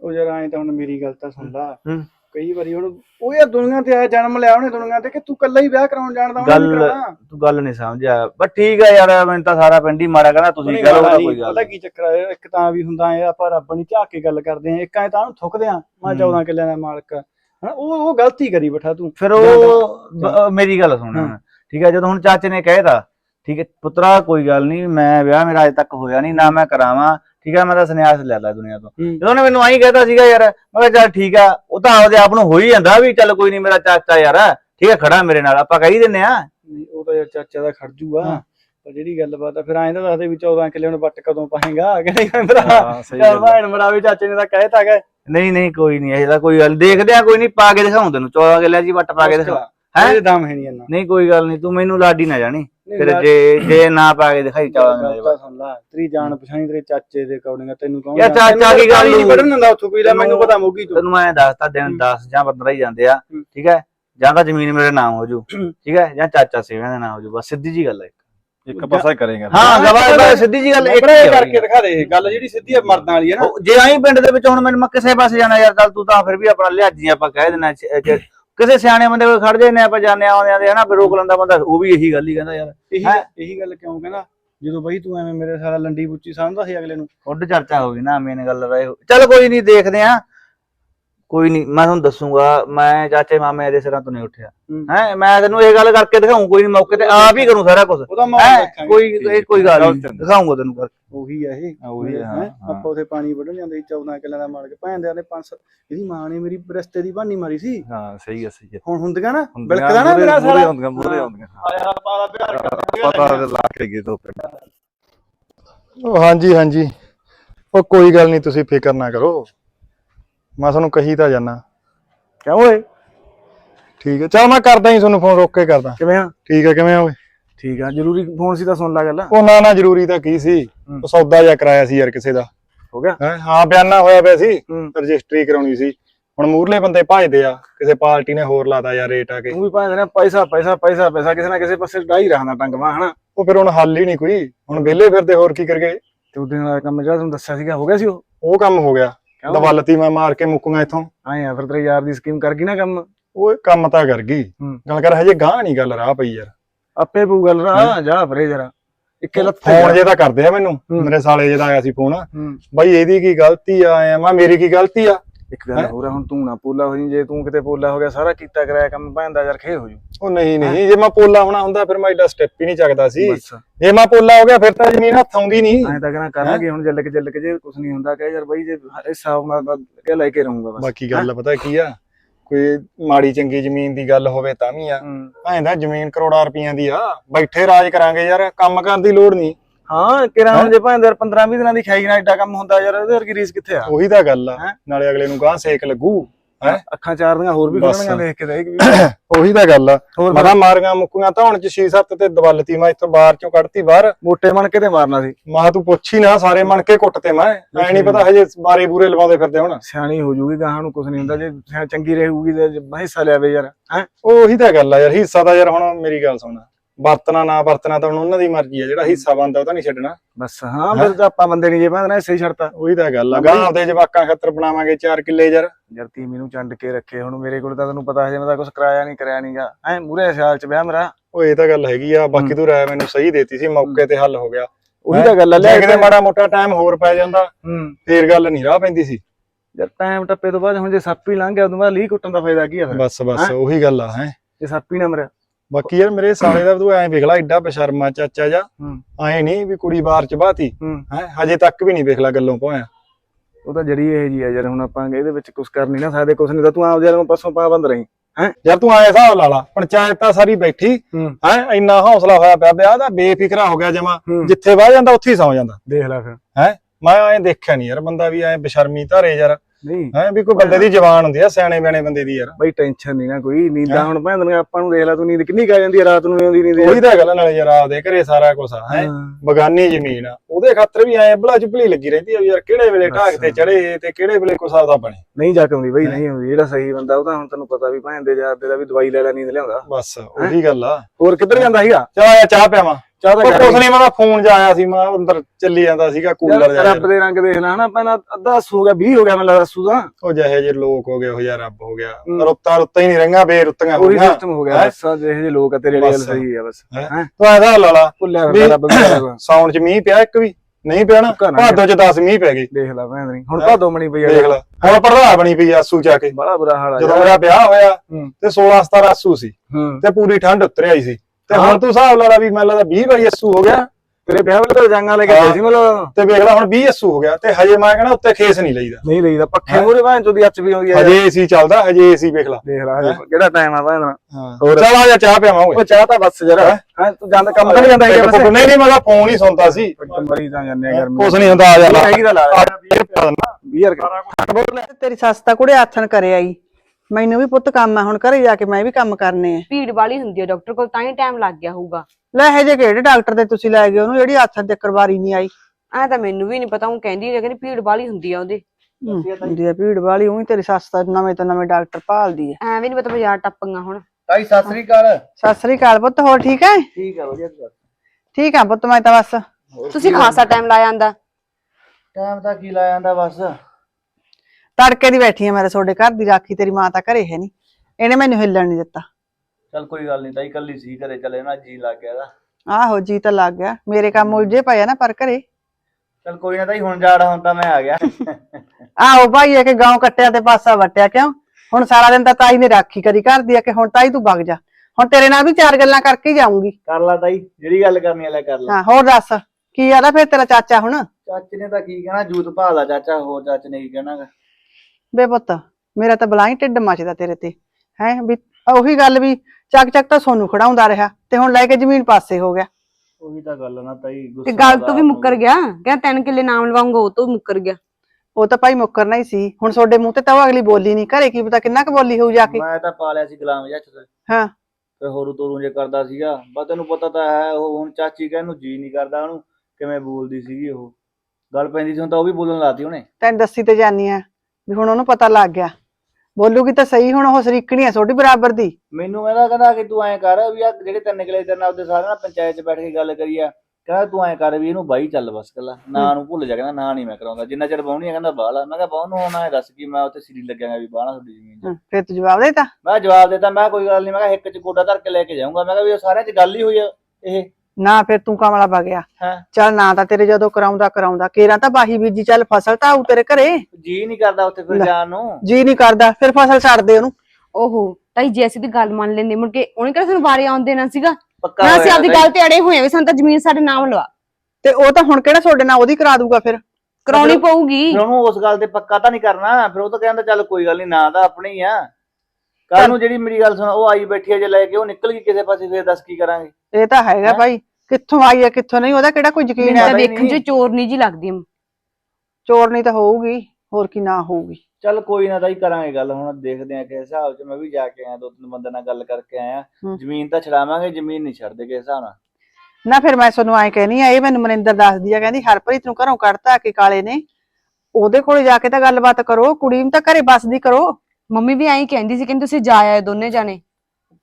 ਉਹ ਯਾਰ ਐਂ ਤਾਂ ਹੁਣ ਮੇਰੀ ਗੱਲ ਤਾਂ ਸੁਣ ਲਾ ਹੂੰ। ਕਈ ਵਾਰੀ ਹੁਣ ਉਹ ਯਾਰ ਦੁਨੀਆ ਤੇ ਆਇਆ ਜਨਮ ਲਿਆ ਉਹਨੇ ਦੁਨੀਆ ਤੇ ਕਿ ਤੂੰ ਕੱਲਾ ਹੀ ਵਿਆਹ ਕਰਾਉਣ ਜਾਣਦਾ ਉਹਨੇ ਗੱਲ-। ਤੂੰ ਗੱਲ ਨਹੀਂ ਸਮਝਿਆ ਬਸ ਠੀਕ ਆ ਯਾਰ ਮੈਨੂੰ ਤਾਂ ਸਾਰਾ ਪਿੰਡ ਹੀ ਮਾਰਿਆ ਕਹਿੰਦਾ ਤੁਸੀਂ ਤਾਂ ਨੀ, ਕੋਈ ਗੱਲ ਪਤਾ ਕੀ ਚੱਕਰ ਆ ਇੱਕ ਤਾਂ ਵੀ ਹੁੰਦਾ ਹੈ ਆਪਾਂ ਰੱਬ ਨਹੀਂ ਝਾਕ ਕੇ ਗੱਲ ਕਰਦੇ ਆ ਇੱਕ ਐ ਤਾਂ ਉਹਨੂੰ ਥੁੱਕਦੇ ਆ ਮੈਂ ਹੂੰ। 14 ਕਿੱਲਿਆਂ ਦਾ ਮਾਲਕ ਆ। ਹਨਾ ਉਹ ਉਹ ਗਲਤੀ ਕਰੀ ਬੈਠਾ ਤੂੰ ਫਿਰ ਉਹ ਬ- ਮੇਰੀ ਗੱਲ ਸੁਣ ਹਾਂ। ਠੀਕ ਹੈ ਜਦੋਂ ਹੁਣ ਚਾਚੇ ਨੇ ਕਹਿਤਾ ਠੀਕ ਹੈ ਪੁੱਤਰਾ ਕੋਈ ਗੱਲ ਨਹੀਂ ਮੈਂ ਵਿਆਹ ਮੇਰਾ ਅਜੇ ਤੱਕ ਹੋਇਆ ਨਹੀਂ ਨਾ ਮੈਂ ਕਰਾਵਾਂ ਠੀਕ ਹੈ ਮੈਂ ਤਾਂ ਸੰਨਿਆਸ ਲੈ ਲਾ ਦੁਨੀਆ ਤੋਂ ਹੂੰ। ਜਦੋਂ ਉਹਨੇ ਮੈਨੂੰ ਆਈ ਕਹਿਤਾ ਸੀਗਾ ਯਾਰ ਮੈਂ ਕਿਹਾ ਚੱਲ ਠੀਕ ਆ ਉਹ ਤਾਂ ਆਪਦੇ ਆਪ ਨੂੰ ਹੋ ਹੀ ਜਾਂਦਾ ਵੀ ਚੱਲ ਕੋਈ ਨਹੀਂ ਮੇਰਾ ਚਾਚਾ ਯਾਰ ਠੀਕ ਹੈ ਖੜਾ ਮੇਰੇ ਨਾਲ ਆਪਾਂ ਕਹੀ ਦਿੰਨੇ ਆ ਨਹੀਂ, ਉਹ ਤਾਂ ਯਾਰ ਚਾਚਾ ਦਾ ਖੜ ਜੂਗਾ ਹਾਂ। ਪਰ ਜਿਹੜੀ ਗੱਲਬਾਤ ਆ ਫਿਰ ਐਂ ਤਾਂ ਦੱਸਦੇ ਵੀ 14 ਕਿੱਲੇ ਨੂੰ ਵੱਟ ਕਦੋਂ ਪਾਏਗਾ ਕਿ ਨਹੀਂ ਮੈਂ ਭਰਾ। ਹਾਂ ਸਹੀ ਚੱਲ ਗੱਲ ਆ। ਭੈਣ ਮਰਾਵੇ ਚਾਚੇ ਨੇ ਤਾਂ ਕਹਿਤਾ ਗਾ ਨਹੀਂ ਨਹੀਂ ਕੋਈ ਨਹੀਂ ਇਹ ਤਾਂ ਕੋਈ ਗੱਲ ਦੇਖਦੇ ਆ ਕੋਈ ਨਹੀਂ ਪਾ ਕੇ ਦਿਖਾਉਂ ਤੈਨੂੰ। 14 ਕਿੱਲਿਆਂ ਜੀ ਵੱਟ ਪਾ ਕੇ ਦਿਖਾ ਹੈਂ? ਇਹਦੇ ਦਮ ਹੈ ਨਹੀਂ ਇੰਨਾ। ਨਹੀਂ ਕੋਈ ਗੱਲ ਨਹੀਂ ਤੂੰ ਮੈਨੂੰ ਲਾਡੀ ਨਾ ਜਾਣੀ। ਨਹੀਂ, ਫਿਰ ਲਾਡ- ਜੇ ਜੇ ਨਾ ਪਾ ਕੇ ਦਿਖਾਈ 14 ਕਿੱਲਿਆਂ ਦੀ ਗੱਲ ਤਾਂ ਸੁਣ ਲਾ ਤੇਰੀ ਜਾਣ ਪਛਾਣੀ ਤੇਰੇ ਚਾਚੇ ਦੇ ਅਕੋਰਡਿੰਗ ਤੈਨੂੰ ਕੌਣ ਯਾਰ ਜਾਣਦਾ? ਚਾਚਾ ਕੀ ਗੱਲ ਨਹੀਂ ਨੂੰ- ਪੜਨ ਦਿੰਦਾ ਉੱਥੋਂ ਕੋਈ ਲੈ ਮੈਨੂੰ ਤੈਨੂੰ- ਪਤਾ ਮੋਗੀ ਤੂੰ। ਤੈਨੂੰ ਮੈਂ ਦੱਸਤਾ ਦਿਨ 10 ਜਾਂ 15 ਹੀ ਜਾਂਦੇ ਆ ਹੂੰ। ਠੀਕ ਹੈ? ਜਾਂ ਤਾਂ ਜ਼ਮੀਨ ਮੇਰੇ ਨਾਮ ਹੋ ਜੂ ਠੀਕ ਹੈ? ਜਾਂ ਚਾਚਾ ਸੇਵਿਆਂ ਦੇ ਨਾਮ ਹੋ ਜੂ ਬਸ ਸਿੱਧੀ ਜੀ ਗੱਲ ਹੈ ਇੱਕ। ਪਾਸਾ ਹੀ ਕਰੇਗਾ। ਹਾਂ ਗਵਾਹ ਗਵਾਹ ਸਿੱਧੀ ਜੀ ਗੱਲ ਇੱਕ ਹੀ ਕਰਕੇ ਦਿਖਾ ਦੇ ਇਹ ਗੱਲ ਜਿਹੜੀ ਸਿੱਧੀ ਆ ਮਰਦਾਂ ਵਾਲੀ ਹੈ ਨਾ। ਜੇ ਆਈ ਪਿੰਡ ਦੇ ਵਿੱਚ ਹੁਣ ਮੈਨੂੰ ਮੈਂ ਕਿਸੇ ਪਾਸੇ ਜਾਣਾ ਯਾਰ ਚੱਲ ਤੂੰ ਤਾਂ ਫਿਰ ਵੀ ਆਪਣਾ ਲਿਹਾਜੀ ਆਪਾਂ ਕਹਿ ਦੇਣਾ ਕਿਸੇ ਸਿਆਣੇ ਬੰਦੇ ਕੋਲ ਖੜ ਜਾਏ ਨੇ ਆਪਾਂ ਜਾਣੇ ਆਉਂਦੇ ਆਂਦੇ ਹਨਾ ਫਿਰ ਰੋਕ ਲੈਂਦਾ ਬੰਦਾ ਉਹ ਵੀ ਇਹੀ ਗੱਲ ਹੀ ਕਹਿੰਦਾ ਯਾਰ। ਇਹੀ ਹੈਂ? ਇਹੀ ਗੱਲ ਕਿਉਂ ਕਹਿੰਦਾ? ਜਦੋਂ ਬਈ ਤੂੰ ਐਵੇਂ ਮੇਰੇ ਸਾਰਾ ਲੰਡੀ ਬੁੱਚੀ ਸਮਝਦਾ ਸੀ ਅਗਲੇ ਨੂੰ। ਉੱਡ ਚਰਚਾ ਹੋ ਗਈ ਨਾ ਮੇਨ ਗੱਲ ਦਾ ਇਹੋ ਚੱਲ ਕੋਈ ਨਹੀਂ ਦੇਖਦੇ ਆ ਕੋਈ ਨਹੀਂ ਮੈਂ ਤੁਹਾਨੂੰ ਦੱਸੂਗਾ ਮੈਂ ਚਾਚੇ ਮਾਮੇ ਦੇ ਸਿਰਾਂ ਤੋਂ ਨਹੀਂ ਉੱਠਿਆ। ਹੂੰ। ਮੈਂ ਤੈਨੂੰ ਇਹ ਗੱਲ ਕਰਕੇ ਦਿਖਾਉਂ ਕੋਈ ਨਹੀਂ ਮੌਕੇ ਤੇ ਆਪ ਹੀ ਕਰੂੰ ਸਾਰਾ ਕੁਝ ਕੋਈ ਇਹ ਕੋਈ ਗੱਲ ਨਹੀਂ। ਦਿਖਾਉਂਗਾ ਤੈਨੂੰ ਕਰਕੇ ਉਹੀ ਆ ਇਹ। ਉਹੀ ਆ, ਹੈਂ? ਹਾਂ। ਆਪਾਂ ਉਥੇ ਪਾਣੀ ਵੱਢਣ ਜਾਂਦੇ ਸੀ 14 ਕਿੱਲਿਆਂ ਦਾ ਮਾਲਕ ਭੈਣ ਦੇ ਆਲੇ 5 ਇਹਦੀ ਮਾਂ ਨੇ ਮੇਰੀ ਰਸਤੇ ਦੀ ਬਹਾਨੀ ਮਾਰੀ ਸੀ। ਹਾਂ ਸਹੀ ਹੈ ਸਹੀ ਹੈ ਹੁਣ ਹੁੰਦੀਆਂ ਨਾ ਹੁੰਦੀਆਂ, ਬਿਲਕਦਾ ਨਾ ਮੇਰਾ ਸਾਰਾ ਆਉਂਦੀਆਂ ਮੂਹਰੇ ਹਾਂ। ਆਉਂਦੀਆਂ। ਆਇਆ ਪਾਲਾ ਪਿਆਰ ਪਤਾ ਲਾ ਕੇ ਗਏ ਤੋਂ ਪਿੰਡ ਉਹ ਹਾਂਜੀ ਹਾਂਜੀ। ਉਹ ਕੋਈ ਗੱਲ ਨਹੀਂ ਤੁਸੀਂ ਫਿਕਰ ਨਾ ਕਰੋ। ਮੈਂ ਤੁਹਾਨੂੰ ਕਹੀ ਤਾਂ ਜਾਨਾ। ਕਿਉਂ ਓਏ? ਠੀਕ ਹੈ। ਚਲ ਮੈਂ ਕਰਦਾ ਹੀ ਤੁਹਾਨੂੰ ਫੋਨ ਰੋਕ ਕੇ ਕਰਦਾ। ਕਿਵੇਂ ਆ? ਠੀਕ ਹੈ ਕਿਵੇਂ ਆ ਓਏ? ਠੀਕ ਆ ਜ਼ਰੂਰੀ ਫੋਨ ਸੀ ਤਾਂ ਸੁਣ ਲੈ ਗੱਲ। ਉਹ ਨਾ ਨਾ ਜ਼ਰੂਰੀ ਤਾਂ ਕੀ ਸੀ? ਉਹ ਸੌਦਾ ਜਿਹਾ ਕਰਾਇਆ ਸੀ ਯਾਰ ਕਿਸੇ ਦਾ। ਹੋ ਗਿਆ? ਹੈਂ ਹਾਂ ਬਿਆਨਾ ਹੋਇਆ ਪਿਆ ਸੀ। ਰਜਿਸਟਰੀ ਕਰਾਉਣੀ ਸੀ। ਹੁਣ ਮੂਰਲੇ ਬੰਦੇ ਭਜਦੇ ਆ। ਕਿਸੇ ਪਾਰਟੀ ਨੇ ਹੋਰ ਲਾਤਾ ਯਾਰ ਰੇਟ ਆ ਕੇ। ਤੂੰ ਵੀ ਭਾਵੇਂ ਨਾ ਪੈਸਾ ਪੈਸਾ ਪੈਸਾ ਪੈਸਾ ਕਿਸੇ ਨਾ ਕਿਸੇ ਪਾਸੇ ਡਾਈ ਰੱਖਦਾ ਟੰਗਵਾ ਹਨਾ? ਉਹ ਫਿਰ ਹੁਣ ਹੱਲ ਹੀ ਨਹੀਂ ਕੋਈ। ਹੁਣ ਵਿਹਲੇ ਫਿਰਦੇ ਹੋਰ ਕੀ ਕਰਗੇ ਤੇ ਉਹਦੇ ਨਾਲ ਕੰਮ ਜਿਹੜਾ ਤੁਹਾਨੂੰ ਦੱਸਿਆ ਸੀਗਾ ਹੋ ਗਿਆ ਸੀ ਉਹ? ਉਹ ਕੰਮ ਹੋ ਗਿਆ। ਦਵਲਤੀ ਮੈਂ ਮਾਰ ਕੇ ਮੁੱਕੂਗਾ ਇੱਥੋਂ। ਆਏ ਆ ਫਿਰ ਤੇਰੇ ਯਾਰ ਦੀ ਸਕੀਮ ਕਰ ਗਈ ਨਾ ਕੰਮ? ਉਹ ਕੰਮ ਤਾਂ ਕਰ ਗਈ। ਗੱਲ ਕਰ ਹਜੇ ਗਾਂ ਨਹੀਂ ਗੱਲ ਰਾਹ ਪਈ ਯਾਰ। ਆਪੇ ਪੂ ਗੱਲ ਰਾ ਜਾ ਫਰੇ ਜਰਾ। ਇੱਕੇ ਲੱਤ ਫੋਨ ਜੇ। ਤਾਂ ਕਰਦੇ ਆ ਮੈਨੂੰ। ਮੇਰੇ ਸਾਲੇ ਜਿਹਦਾ ਆਇਆ ਸੀ ਫੋਨ। ਬਾਈ ਇਹਦੀ ਕੀ ਗਲਤੀ ਆ? ਐ ਮੈਂ ਮੇਰੀ ਕੀ ਗਲਤੀ ਆ? ਇੱਕ ਗੱਲ ਹੋਰ ਆ ਹੁਣ ਤੂੰ ਨਾ ਪੋਲਾ ਹੋ ਜੀ ਜੇ ਤੂੰ ਕਿਤੇ ਪੋਲਾ ਹੋ ਗਿਆ ਸਾਰਾ ਕੀਤਾ ਕਰਾਇਆ ਕੰਮ ਭੈਂਦਾ ਯਾਰ ਖੇ ਹੋ ਜੂ। ਉਹ ਨਹੀਂ ਨਹੀਂ ਜੇ ਮੈਂ ਪੋਲਾ ਹੋਣਾ ਹੁੰਦਾ ਫਿਰ ਮੈਂ ਐਡਾ ਸਟੈਪ ਹੀ ਨਹੀਂ ਚੱਕਦਾ ਸੀ। ਬਸ। ਜੇ ਮੈਂ ਪੋਲਾ ਹੋ ਗਿਆ ਫਿਰ ਤਾਂ ਜ਼ਮੀਨ ਹੱਥ ਆਉਂਦੀ ਨਹੀਂ। ਐਂ ਤਾਂ ਕਹਿਣਾ ਕਰਾਂਗੇ ਹੁਣ ਜੱਲਕ ਜੱਲਕ ਜੇ ਕੁਝ ਨਹੀਂ ਹੁੰਦਾ ਕਹੇ ਯਾਰ ਬਾਈ ਜੇ ਇਸ ਹਿਸਾਬ ਨਾਲ ਤਾਂ ਕਿ ਲੈ ਕੇ ਰਹੂੰਗਾ ਬਸ। ਬਾਕੀ ਗੱਲ ਪਤਾ ਕੀ ਆ ਕੋਈ ਮਾੜੀ ਚੰਗੀ ਜ਼ਮੀਨ ਦੀ ਗੱਲ ਹੋਵੇ ਤਾਂ ਵੀ ਆ। ਹੂੰ। ਐਂਦਾ ਜ਼ਮੀਨ ਕਰੋੜਾਂ ਰੁਪਈਆਂ ਦੀ ਆ ਬੈਠੇ ਰਾਜ ਕਰਾਂਗੇ ਯਾਰ ਕੰਮ ਕਰਨ ਦੀ ਲੋੜ ਨਹੀਂ। ਹਾਂ ਕਿਰਾਂ ਜੇ ਭਾਂਦੇ 15 20 ਦਿਨਾਂ ਦੀ ਖਾਈ ਨਾ ਐਡਾ ਕੰਮ ਹੁੰਦਾ ਯਾਰ ਉਹਦੇ ਵਰਗੀ ਰੀਸ ਕਿੱਥੇ ਆ? ਉਹੀ ਤਾਂ ਗੱਲ ਆ? ਨਾਲੇ ਅਗਲੇ ਨੂੰ ਗਾਂ ਸੇਕ ਲੱਗੂ ਹੈਂ? ਅੱਖਾਂ ਚਾਰ ਦੀਆਂ ਹੋਰ ਵੀ ਬਸ। ਖੁੱਲਣਗੀਆਂ ਦੇਖ ਕੇ ਦੇਖ ਵੀ। <coughs> ਉਹੀ ਤਾਂ ਗੱਲ ਆ। ਹੋਰ ਮੈਂ ਤਾਂ ਮਾਰੀਆਂ ਮੁੱਕੀਆਂ ਤਾਂ ਹੁਣ ਚ 6-7 ਤੇ ਦਵਲਤੀ ਮੈਂ ਇੱਥੋਂ ਬਾਹਰ ਚੋਂ ਕੱਢਤੀ ਬਾਹਰ। ਮੋਟੇ ਮਣ ਕੇ ਤੇ ਮਾਰਨਾ ਸੀ। ਮਾਂ ਤੂੰ ਪੁੱਛ ਹੀ ਨਾ ਸਾਰੇ ਮਣ ਕੇ ਕੁੱਟਤੇ ਮੈਂ। ਐ ਨਹੀਂ ਪਤਾ ਹਜੇ ਬਾਰੇ ਬੂਰੇ ਲਵਾਉਂਦੇ ਫਿਰਦੇ ਹੁਣ। ਸਿਆਣੀ ਹੋ ਜੂਗੀ ਗਾਹਾਂ ਨੂੰ ਕੁਝ ਨਹੀਂ ਹੁੰਦਾ। ਜੇ ਚੰਗੀ ਰਹੂਗੀ ਤੇ ਹਿੱਸਾ ਲਿਆਵੇ ਯਾਰ ਹੈ? ਉਹੀ ਤਾਂ ਗੱਲ ਆ ਯਾਰ ਹਿੱਸਾ ਤਾਂ ਯਾਰ ਹੁਣ ਮੇਰੀ ਗੱਲ ਸੁਣ। ਵਰਤਣਾ ਨਾ ਵਰਤਣਾ ਤਾਂ ਹੁਣ ਉਹਨਾਂ ਦੀ ਮਰਜ਼ੀ ਆ ਜਿਹੜਾ ਹਿੱਸਾ ਬੰਦਾ ਉਹ ਤਾਂ ਨਹੀਂ ਛੱਡਣਾ। ਬਸ ਹਾਂ ਫਿਰ ਤਾਂ ਆਪਾਂ ਬੰਦੇ ਨਹੀਂ ਜੇ ਬੰਦਨਾ ਇਸੇ ਹੀ ਛੱਡਤਾ। ਉਹੀ ਤਾਂ ਗੱਲ ਆ ਗਾਂ ਆਪਦੇ ਜਵਾਕਾਂ ਖਾਤਰ ਬਣਾਵਾਂਗੇ 4 ਕਿੱਲੇ ਯਾਰ ਯਾਰ ਤੀ ਮੈਨੂੰ ਚੰਡ ਕੇ ਰੱਖੇ ਹੁਣ ਮੇਰੇ ਕੋਲ ਤਾਂ ਤੈਨੂੰ ਪਤਾ ਹਜੇ ਮੈਂ ਤਾਂ ਕੁਝ ਕਰਾਇਆ ਨਹੀਂ ਕਰਿਆ ਨਹੀਂਗਾ ਐ ਮੂਰੇ ਸਿਆਲ ਚ ਵਿਆਹ ਮੇਰਾ। ਉਹ ਇਹ ਤਾਂ ਗੱਲ ਹੈਗੀ ਆ ਬਾਕੀ ਤੂੰ ਰਾਇ ਮੈਨੂੰ ਸਹੀ ਦੇਤੀ ਸੀ ਮੌਕੇ ਤੇ ਹੱਲ ਹੋ ਗਿਆ। ਉਹੀ ਤਾਂ ਗੱਲ ਆ ਲੈ ਕਿਤੇ ਮਾੜਾ ਮੋਟਾ ਟਾਈਮ ਹੋਰ ਪੈ ਜਾਂਦਾ ਹੂੰ। ਫੇਰ ਗੱਲ ਨਹੀਂ ਰਾਹ ਪੈਂਦੀ ਸੀ। ਯਾਰ ਟਾਈਮ ਟੱਪੇ ਤੋਂ ਬਾਅਦ ਹੁਣ ਜੇ ਸੱਪ ਹੀ ਲੰਘ ਗਿਆ ਉਦੋਂ ਬਾਅਦ ਲੀ ਕੁੱਟਣ ਦਾ ਫਾਇਦਾ ਕੀ ਆ ਫਿਰ? ਬਸ ਬਸ ਹੈਂ? ਉਹੀ ਗੱਲ ਆ ਹੈ? ਜੇ ਸੱਪ ਹੀ ਨਾ ਮਰਿਆ। ਬਾਕੀ ਯਾਰ ਮੇਰੇ ਸਾਲੇ ਦਾ ਤੂੰ ਐਂ ਵੇਖ ਲੈ ਐਡਾ ਬਸ਼ਰਮਾ ਚਾਚਾ ਜਾ ਹੂੰ। ਐਂ ਨਹੀਂ ਵੀ ਕੁੜੀ ਬਾਹਰ ਚ ਬਾਤੀ ਹੂੰ। ਹੈ ਹਜੇ ਤੱਕ ਵੀ ਨਹੀਂ ਵੇਖ ਲੈ ਗੱਲੋਂ ਪੋਇਆ ਉਹ ਤਾਂ ਜੜੀ ਇਹ ਜੀ ਆ ਯਾਰ ਹੁਣ ਆਪਾਂ ਇਹਦੇ ਵਿੱਚ ਕੁਝ ਕਰ ਨਹੀਂ ਨਾ ਸਕਦੇ ਕੁਝ ਨਹੀਂ ਤਾਂ ਤੂੰ ਆਪਦੇ ਨੂੰ ਪਸੋਂ ਪਾਬੰਦ ਰਹੀਂ। ਯਾਰ ਤੂੰ ਐਂ ਹਿਸਾਬ ਲਾ ਲਾ ਪੰਚਾਇਤ ਤਾਂ ਸਾਰੀ ਬੈਠੀ। ਹੂੰ। ਹੈ ਇੰਨਾ ਹੌਸਲਾ ਹੋਇਆ ਪਿਆ ਵਿਆਹ ਦਾ ਬੇਫਿਕਰਾ ਹੋ ਗਿਆ ਜਮਾ। ਹੂੰ। ਜਿੱਥੇ ਵਾਹ ਜਾਂਦਾ ਉੱਥੇ ਹੀ ਸੌ ਜਾਂਦਾ। ਦੇਖ ਲੈ ਫਿਰ। ਹੈ ਮੈਂ ਐਂ ਦੇਖਿਆ ਨਹੀਂ ਯਾਰ ਬੰਦਾ ਵੀ ਐਂ ਬਸ਼ਰਮੀ ਧਾਰੇ ਯਾਰ। ਨਹੀਂ। ਹੈ ਵੀ ਕੋਈ ਬੰਦੇ ਦੀ ਜ਼ਬਾਨ ਹੁੰਦੀ ਆ ਸਿਆਣੇ ਬਿਆਣੇ ਬੰਦੇ ਦੀ ਯਾਰ। ਬਈ ਟੈਨਸ਼ਨ ਨਹੀਂ ਨਾ ਕੋਈ ਨੀਂਦਾਂ ਹੁਣ ਭੈਣ ਆਪਾਂ ਨੂੰ ਦੇਖ ਲੈ ਤੂੰ ਨੀਂਦ ਕਿੰਨੀ ਕਾ ਜਾਂਦੀ ਆ ਰਾਤ ਨੂੰ ਆਉਂਦੀ ਨੀਂਦ ਉਹੀ ਤਾਂ ਗੱਲ ਨਾਲੇ ਯਾਰ ਆਪਦੇ ਘਰੇ ਸਾਰਾ ਕੁਝ ਆ ਹੈ। ਬਗਾਨੀ ਜ਼ਮੀਨ ਆ। ਉਹਦੇ ਖਾਤਰ ਵੀ ਐਂ ਬਲਾ ਚੁਪਲੀ ਲੱਗੀ ਰਹਿੰਦੀ ਆ ਯਾਰ ਕਿਹੜੇ ਵੇਲੇ ਢਾਕ ਤੇ ਚੜੇ ਤੇ ਕਿਹੜੇ ਵੇਲੇ ਕੁਛ ਆਪਦਾ ਬਣੇ। ਨਹੀਂ ਜਕਮਦੀ ਬਈ ਨਹੀਂ ਹੁੰਦੀ ਜਿਹੜਾ ਸਹੀ ਬੰਦਾ ਉਹ ਤਾਂ ਹੁਣ ਤੈਨੂੰ ਪਤਾ ਵੀ ਭੈਣ ਦੇ ਯਾਰ ਦਾ ਵੀ ਦਵਾਈ ਲੈ ਲੈ ਨੀਂਦ ਲਿਆਉਂਦਾ। ਬਸ ਉਹੀ ਗੱਲ ਆ। ਹੋਰ ਕਿੱਧਰ ਜਾਂਦਾ ਸੀਗਾ? ਚਲ ਆ ਚਾਹ ਪਿਆਵਾਂ। ਚਾਹ ਉਹ ਕੁਛ ਨਹੀਂ। ਮੈਂ ਫੋਨ ਜਾ ਆਇਆ ਸੀ ਮੈਂ ਅੰਦਰ ਚੱਲੀ ਜਾਂਦਾ ਸੀਗਾ ਕੂਲਰ ਜਾ ਰੱਬ ਦੇ ਰੰਗ ਦੇਖਣਾ ਹਨਾ ਪਹਿਲਾਂ ਅੱਧਾ ਸੂ ਹੋ ਗਿਆ 20 ਹੋ ਗਿਆ ਮੈਨੂੰ ਲੱਗਦਾ ਸੂ ਦਾ। ਉਹ ਜਿਹੇ ਜਿਹੇ ਲੋਕ ਹੋ ਗਏ ਉਹ ਯਾਰ ਰੱਬ ਹੋ ਗਿਆ। ਹੂੰ। ਰੁੱਤਾਂ ਰੁੱਤਾਂ ਹੀ ਨਹੀਂ ਰੰਗਾ ਬੇਰੁੱਤੀਆਂ ਹੋ ਉਹੀ ਗਈਆਂ। ਸਿਸਟਮ ਹੋ ਗਿਆ ਹੈਂ? ਬਸ ਜਿਹੇ ਜਿਹੇ ਲੋਕ ਤੇਰੇ ਲਈ। ਸਹੀ ਆ ਬਸ। ਹੈਂ? ਹੈਂ? ਤੂੰ ਐਸਾ ਲਾ ਲਾ। ਭੁੱਲਿਆ ਰੱਬ ਦਾ ਸਾਉਣ ਚ ਮੀਂਹ ਪਿਆ ਇੱਕ ਵੀ ਨਹੀਂ ਪਿਆ ਨਾ। ਭਾਦੋ ਚ 10 ਮੀਂਹ ਪੈ ਗਏ। ਦੇਖ ਲੈ ਭੈਣ ਨਹੀਂ ਹੁਣ ਭਾਦੋ ਮਣੀ ਪਈ ਆ ਦੇਖ ਲੈ। ਹੁਣ ਪ੍ਰਧਾਨ ਬਣੀ ਪਈ ਆਸੂ ਜਾ ਕੇ। ਬੜਾ ਬੁਰਾ ਹਾਲ ਆ ਜਦੋਂ। ਮੇਰਾ ਵਿਆਹ ਹੋਇਆ ਹੂੰ। ਤੇ 16 17 ਆਸੂ ਸੀ ਹੂੰ। ਤੇ ਪੂਰੀ ਠੰਡ ਉੱਤਰ ਆਈ ਸੀ। ਤੇ। ਹੁਣ ਤੂੰ ਹਿਸਾਬ ਲਾ ਲਾ ਵੀ ਮੈਨੂੰ ਲੱਗਦਾ 20 ਵਾਰੀ ਆਸੂ ਹੋ ਗਿਆ। ਤੇਰੇ ਵਿਆਹ ਵੇਲੇ ਤਾਂ ਜਾਂਗਾ ਲੈ ਕੇ ਗਏ ਸੀ ਮਤਲਬ। ਤੇ ਵੇਖ ਲੈ ਹੁਣ 20 ਆਸੂ ਹੋ ਗਿਆ। ਤੇ ਹਜੇ ਮੈਂ ਕਹਿੰਦਾ ਉੱਤੇ ਖੇਸ ਨਹੀਂ ਲਈਦਾ। ਨਹੀਂ ਲਈਦਾ ਪੱਖੇ ਮੂਰੇ ਭੈਣ ਚੋਦੀ ਅੱਚ ਵੀ ਆਉਂਦੀ ਆ। ਹਜੇ ਏਸੀ ਚੱਲਦਾ ਹਜੇ ਏਸੀ ਵੇਖ ਲੈ। ਦੇਖ ਲੈ ਹਜੇ ਕਿਹੜਾ ਟਾਈਮ ਆ ਭੈਣ ਹਾਂ। ਚੱਲ ਆ ਜਾ ਚਾਹ ਪਿਆਵਾਂ ਓਏ ਉਹ ਚਾਹ ਤਾਂ ਬਸ ਜਰਾ। ਹਾਂ? ਤੂੰ ਜਾਂਦਾ ਕੰਮ ਤਾਂ ਨਹੀਂ ਜਾਂਦਾ ਹੈਗਾ ਨਹੀਂ ਨਹੀਂ ਮੈਂ ਤਾਂ ਫੋਨ ਹੀ ਸੁਣਦਾ ਸੀ। ਮਰੀ ਤਾਂ ਜਾਂਦੇ ਆ ਗਰਮੀ ਕੁਛ ਨਹੀਂ ਹੁੰਦਾ ਆ ਜਾ ਲਾ। ਹੈਗੀ ਤਾਂ ਲਾ ਆ ਜਾ, ਵੀਹ ਰੁਪਏ ਦਾ ਨਾ। 20 ਰੁਪਏ। ਤੇਰੀ ਸੱਸ ਤਾਂ ਕੁੜੇ ਆਥਣ ਕਰੇ ਆਈ। ਮੈਨੂੰ ਵੀ ਪੁੱਤ ਕੰਮ ਆ ਹੁਣ ਘਰੇ ਜਾ ਕੇ ਮੈਂ ਵੀ ਕੰਮ ਕਰਨੇ ਆ। ਭੀੜ ਵਾਲੀ ਹੁੰਦੀ ਆ ਡਾਕਟਰ ਕੋਲ ਤਾਂ ਹੀ ਟਾਈਮ ਲੱਗ ਗਿਆ ਹੋਊਗਾ। ਲੈ ਇਹ ਜੇ ਕਿਹੜੇ ਡਾਕਟਰ ਤੇ ਤੁਸੀਂ ਲੈ ਗਏ ਉਹਨੂੰ ਜਿਹੜੀ ਆਥਣ ਤੇ ਕਰਵਾਰੀ ਨਹੀਂ ਆਈ। ਐ ਤਾਂ ਮੈਨੂੰ ਵੀ ਨਹੀਂ ਪਤਾ ਉਹ ਕਹਿੰਦੀ ਹੈ ਕਹਿੰਦੀ ਭੀੜ ਵਾਲੀ ਹੁੰਦੀ ਆ ਉਹਦੇ। ਹੁੰਦੀ ਆ ਭੀੜ ਵਾਲੀ ਉਹੀ ਤੇਰੀ ਸੱਸ ਤਾਂ ਨਵੇਂ ਤੋਂ ਨਵੇਂ ਡਾਕਟਰ ਭਾਲਦੀ ਆ। ਐਵੇਂ ਨਹੀਂ ਪਤਾ ਬਾਜ਼ਾਰ ਟੱਪੀਆਂ ਹੁਣ। ਤਾਈ ਸਤਿ ਸ੍ਰੀ ਅਕਾਲ। ਸਤਿ ਸ੍ਰੀ ਅਕਾਲ ਪੁੱਤ ਹੋਰ ਠੀਕ ਹੈ ਠੀਕ ਆ ਵਧੀਆ ਠੀਕ ਆ ਪੁੱਤ ਮੈਂ ਤਾਂ ਬਸ। ਤੁਸੀਂ ਖਾਸਾ ਟਾਈਮ ਲਾ ਜਾਂਦਾ ਟਾਈਮ ਤਾਂ ਕੀ ਲਾ ਜਾਂਦਾ ਬਸ। ਤੜਕੇ ਦੀ ਬੈਠੀ ਆ ਮੇਰੇ ਤੁਹਾਡੇ ਘਰ ਦੀ ਰਾਖੀ ਤੇਰੀ ਮਾਂ ਤਾਂ ਘਰੇ ਹੈ ਨਹੀਂ। ਇਹਨੇ ਮੈਨੂੰ ਹਿੱਲਣ ਨਹੀਂ ਦਿੱਤਾ। ਚੱਲ ਕੋਈ ਗੱਲ ਨਹੀਂ ਤਾਈ ਕੱਲੀ ਸੀ ਘਰੇ ਚਲੇ ਨਾ ਜੀ ਲੱਗ ਗਿਆ ਦਾ ਆਹੋ ਜੀ ਤਾਂ ਲੱਗ ਗਿਆ। ਮੇਰੇ ਕੰਮ ਉਲਝੇ ਪਏ ਆ ਨਾ ਪਰ ਘਰੇ। ਚੱਲ ਕੋਈ ਨਾ ਤਾਈ ਹੁਣ ਜਾੜਾ ਹੁਣ ਤਾਂ ਮੈਂ ਆ ਗਿਆ। ਆਹੋ ਭਾਈ ਇਹ ਕਿ ਗਾਉਂ ਕੱਟਿਆ ਤੇ ਪਾਸਾ ਵਟਿਆ ਕਿਉਂ? ਹੁਣ ਸਾਰਾ ਦਿਨ ਤਾਂ ਤਾਈ ਨੇ ਰਾਖੀ ਕਰੀ ਕਰਦੀ ਆ ਕਿ ਹੁਣ ਤਾਈ ਤੂੰ ਵਗ ਜਾ। ਹੁਣ ਤੇਰੇ ਨਾਲ ਵੀ ਚਾਰ ਗੱਲਾਂ ਕਰਕੇ ਹੀ ਜਾਊਂਗੀ। ਕਰ ਲਾ ਤਾਈ ਜਿਹੜੀ ਗੱਲ ਕਰਨੀ ਆ ਲੈ ਕਰ ਲਾ। ਹਾਂ ਹੋਰ ਦੱਸ ਕੀ ਆਦਾ ਫਿਰ ਤੇਰਾ ਚਾਚਾ ਹੁਣ? ਚਾਚੇ ਨੇ ਤਾਂ ਕੀ ਕਹਿਣਾ ਜੂਤ ਭਾਦਾ ਚਾਚਾ ਹੋਰ ਚਾਚੇ ਨੇ ਕੀ ਕਹਿਣਾ ਗਾ। ਬੇ ਪੁੱਤ ਮੇਰਾ ਤਾਂ ਬਲਾਈ ਢਿੱਡ ਮੱਚਦਾ ਤੇਰੇ ਤੇ। ਹੈ ਵੀ ਉਹੀ ਗੱਲ ਵੀ ਚੱਕ ਚੱਕ ਤਾਂ ਸੋਨੂੰ ਖੜਾਉਂਦਾ ਰਿਹਾ ਤੇ ਹੁਣ ਲੈ ਕੇ ਜ਼ਮੀਨ ਪਾਸੇ ਹੋ ਗਿਆ। ਉਹੀ ਤਾਂ ਗੱਲ ਆ ਨਾ ਤਾਈ ਤੇ ਗੁੱਸਾ ਗੱਲ ਤੋਂ ਵੀ। ਮੁੱਕਰ ਗਿਆ? ਕਹਿੰਦਾ ਤਿੰਨ ਕਿੱਲੇ ਨਾਮ ਲਵਾਉਂਗਾ ਉਹ ਤੋਂ ਵੀ ਮੁੱਕਰ ਗਿਆ। ਉਹ ਤਾਂ ਭਾਈ ਮੁੱਕਰਨਾ ਹੀ ਸੀ। ਹੁਣ ਤੁਹਾਡੇ ਮੂੰਹ ਤੇ ਤਾਂ ਉਹ ਅਗਲੀ ਬੋਲੀ ਨਹੀਂ। ਘਰੇ ਕੀ ਪਤਾ ਕਿੰਨਾ ਕੁ ਬੋਲੀ ਹੋਊ ਜਾ ਕੇ। ਮੈਂ ਤਾਂ ਪਾ ਲਿਆ ਸੀ ਗੁਲਾਮ ਜੱਟ ਤੇ। ਹਾਂ। ਫਿਰ ਹੋਰੂ ਤੋਰੂ ਜੇ ਕਰਦਾ ਸੀਗਾ। ਬਸ ਤੈਨੂੰ ਪਤਾ ਤਾਂ ਹੈ ਉਹ ਹੁਣ ਚਾਚੀ ਕਹਿਣ ਨੂੰ ਜੀ ਨਹੀਂ ਕਰਦਾ ਉਹਨੂੰ ਕਿਵੇਂ ਬੋਲਦੀ ਸੀਗੀ ਉਹ। ਗੱਲ ਪੈਂਦੀ ਸੀ ਹੁਣ ਤਾਂ ਉਹ ਵੀ ਬੋਲਣ ਲਾਤੀ ਉਹਨੇ। ਤੈਨੂੰ ਦੱਸੀ ਤੇ ਜਾਨੀ ਆ। ਵੀ ਹੁਣ ਉਹਨੂੰ ਪਤਾ ਲੱਗ ਗਿਆ। ਬੋਲੂਗੀ ਤਾਂ ਸਹੀ ਹੁਣ ਉਹ ਸਰੀਕਣੀ ਆ ਛੋਟੀ ਬਰਾਬਰ ਦੀ। ਮੈਨੂੰ ਕਹਿੰਦਾ ਕਹਿੰਦਾ ਕਿ ਤੂੰ ਐਂ ਕਰ ਵੀ ਆ ਜਿਹੜੇ ਤਿੰਨ ਕਿਲੇ ਤੇਰੇ ਨਾਲ ਉਹਦੇ ਸਾਰੇ ਨਾਲ ਪੰਚਾਇਤ 'ਚ ਬੈਠ ਕੇ ਗੱਲ ਕਰੀ ਆ। ਕਹਿੰਦਾ ਤੂੰ ਐਂ ਕਰ ਵੀ ਇਹਨੂੰ ਬਾਈ ਚੱਲ ਬਸ ਕੱਲਾ ਨਾਂ ਨੂੰ ਭੁੱਲ ਜਾ ਕਹਿੰਦਾ ਨਾਂ ਨਹੀਂ ਮੈਂ ਕਰਾਉਂਦਾ। ਜਿੰਨਾ ਚਿਰ ਬਾਹਣੀ ਆ ਕਹਿੰਦਾ ਬਾਹਲਾ। ਮੈਂ ਕਿਹਾ ਬਾਹ ਨੂੰ ਹੁਣ ਐਂ ਦੱਸ ਕੀ ਮੈਂ ਉੱਥੇ ਸਿਰੀ ਲੱਗਿਆਗਾ ਵੀ ਬਾਹਣਾ ਤੁਹਾਡੀ ਜ਼ਮੀਨ 'ਚ। ਹਾਂ, ਫਿਰ ਤੂੰ ਜਵਾਬ ਦੇਤਾ? ਮੈਂ ਜਵਾਬ ਦਿੱਤਾ ਮੈਂ ਕਿਹਾ ਕੋਈ ਗੱਲ ਨਹੀਂ ਮੈਂ ਕਿਹਾ ਇੱਕ 'ਚ ਗੋਡਾ ਧਰ ਕੇ ਲੈ ਕੇ ਜਾਊਂਗਾ। ਮੈਂ ਕਿਹਾ ਵੀ ਉਹ ਸਾਰਿਆਂ 'ਚ ਗੱਲ ਹੀ ਹੋਈ ਆ ਇਹ। ਨਾ ਫਿਰ ਤੂੰ ਕਮਲਾ ਵਗਿਆ ਹਾਂ। ਚੱਲ ਨਾ ਤਾਂ ਤੇਰੇ ਜਦੋਂ ਕਰਾਉਂਦਾ ਕਰਾਉਂਦਾ। ਕੇਰਾਂ ਤਾਂ ਬਾਹੀ ਬੀਜੀ ਚੱਲ ਫਸਲ ਤਾਂ ਆਊ ਤੇਰੇ ਘਰੇ। ਜੀ ਨਹੀਂ ਕਰਦਾ ਉੱਥੇ ਫਿਰ। ਜਾਣ ਨੂੰ। ਜੀ ਨਹੀਂ ਕਰਦਾ ਫਿਰ ਫਸਲ ਛੱਡ ਦੇ ਉਹਨੂੰ। ਓਹੋ ਤਾਈ ਜੇ ਅਸੀਂ ਦੀ ਗੱਲ ਮੰਨ ਲੈਂਦੇ। ਮੁੜ ਕੇ ਉਹਨੇ ਕਿਹੜਾ ਸਾਨੂੰ ਵਾਰੇ ਆਉਣ ਦੇਣਾ ਸੀਗਾ? ਪੱਕਾ ਨਾ ਅਸੀਂ ਆਪਦੀ। ਗੱਲ ਤੇ ਅੜੇ ਹੋਏ ਆ ਵੀ ਸਾਨੂੰ ਤਾਂ ਜ਼ਮੀਨ ਸਾਡੇ ਨਾਮ ਲਵਾ ਤੇ ਉਹ ਤਾਂ ਹੁਣ ਕਿਹੜਾ ਤੁਹਾਡੇ ਨਾਲ ਉਹਦੀ ਕਰਾ ਦੂਗਾ ਫਿਰ? ਕਰਾਉਣੀ ਪਊਗੀ। ਫਿਰ ਉਹਨੂੰ ਉਸ ਗੱਲ ਤੇ ਪੱਕਾ ਤਾਂ ਨਹੀਂ ਕਰਨਾ। ਫਿਰ ਉਹ ਤਾਂ ਕਹਿੰਦਾ ਚੱਲ ਕੋਈ ਗੱਲ ਨਹੀਂ ਨਾਂ ਤਾਂ ਆਪਣੇ ਹੀ ਆ। ਕੱਲ ਨੂੰ ਜਿਹੜੀ ਮੇਰੀ ਗੱਲ ਸੁਣ ਉਹ ਆਈ ਬੈਠੀ ਹੈ ਜੇ ਲੈ ਕੇ ਉਹ ਨਿਕਲ ਗਈ ਕਿਸੇ ਪਾਸੇ ਫਿਰ ਦੱਸ ਕੀ ਕਰਾਂਗੇ? ਇਹ ਤਾਂ ਹੈਗਾ ਹੈਂ? ਭਾਈ ਕਿੱਥੋਂ ਆਈ ਆ ਕਿੱਥੋਂ ਨਹੀਂ ਉਹਦਾ ਕਿਹੜਾ ਕੋਈ ਯਕੀਨ ਹੈ ਤਾਂ ਵੇਖਣ ਚ ਚੋਰ ਨਹੀਂ ਜੀ ਲੱਗਦੀ। ਆ। ਚੋਰ ਨਹੀਂ ਤਾਂ ਹੋਊਗੀ ਹੋਰ ਕੀ ਨਾ ਹੋਊਗੀ। ਚੱਲ ਕੋਈ ਨਾ ਤਾਈ ਕਰਾਂਗੇ ਗੱਲ ਹੁਣ ਦੇਖਦੇ ਆ ਕਿਸ ਹਿਸਾਬ 'ਚ। ਮੈਂ ਵੀ ਜਾ ਕੇ ਆਇਆ ਦੋ ਤਿੰਨ ਬੰਦੇ ਨਾਲ ਗੱਲ ਕਰਕੇ ਆਇਆ। ਹੂੰ। ਜ਼ਮੀਨ ਤਾਂ ਛਡਾਵਾਂਗੇ ਜ਼ਮੀਨ ਨਹੀਂ ਛੱਡਦੇ ਕਿਸ ਹਿਸਾਬ ਨਾਲ। ਨਾ ਫਿਰ ਮੈਂ ਤੁਹਾਨੂੰ ਐ ਕਹਿਨੀ ਆ ਇਹ ਮੈਨੂੰ ਮਨਿੰਦਰ ਦੱਸਦੀ ਆ ਕਹਿੰਦੀ ਹਰਪ੍ਰੀਤ ਨੂੰ ਘਰੋਂ ਕੱਢਤਾ ਕਿ ਕਾਲੇ ਨੇ। ਉਹਦੇ ਕੋਲੇ ਜਾ ਕੇ ਤਾਂ ਗੱਲਬਾਤ ਕਰੋ ਕੁੜੀ ਨੂੰ ਤਾਂ ਘਰੇ ਬਸਦੀ ਕਰੋ। ਮੰਮੀ ਵੀ ਐਂ ਕਹਿੰਦੀ ਸੀ ਕਹਿੰਦੀ ਤੁਸੀਂ ਜਾ ਆਏ ਦੋਨੇ ਜਾਣੇ।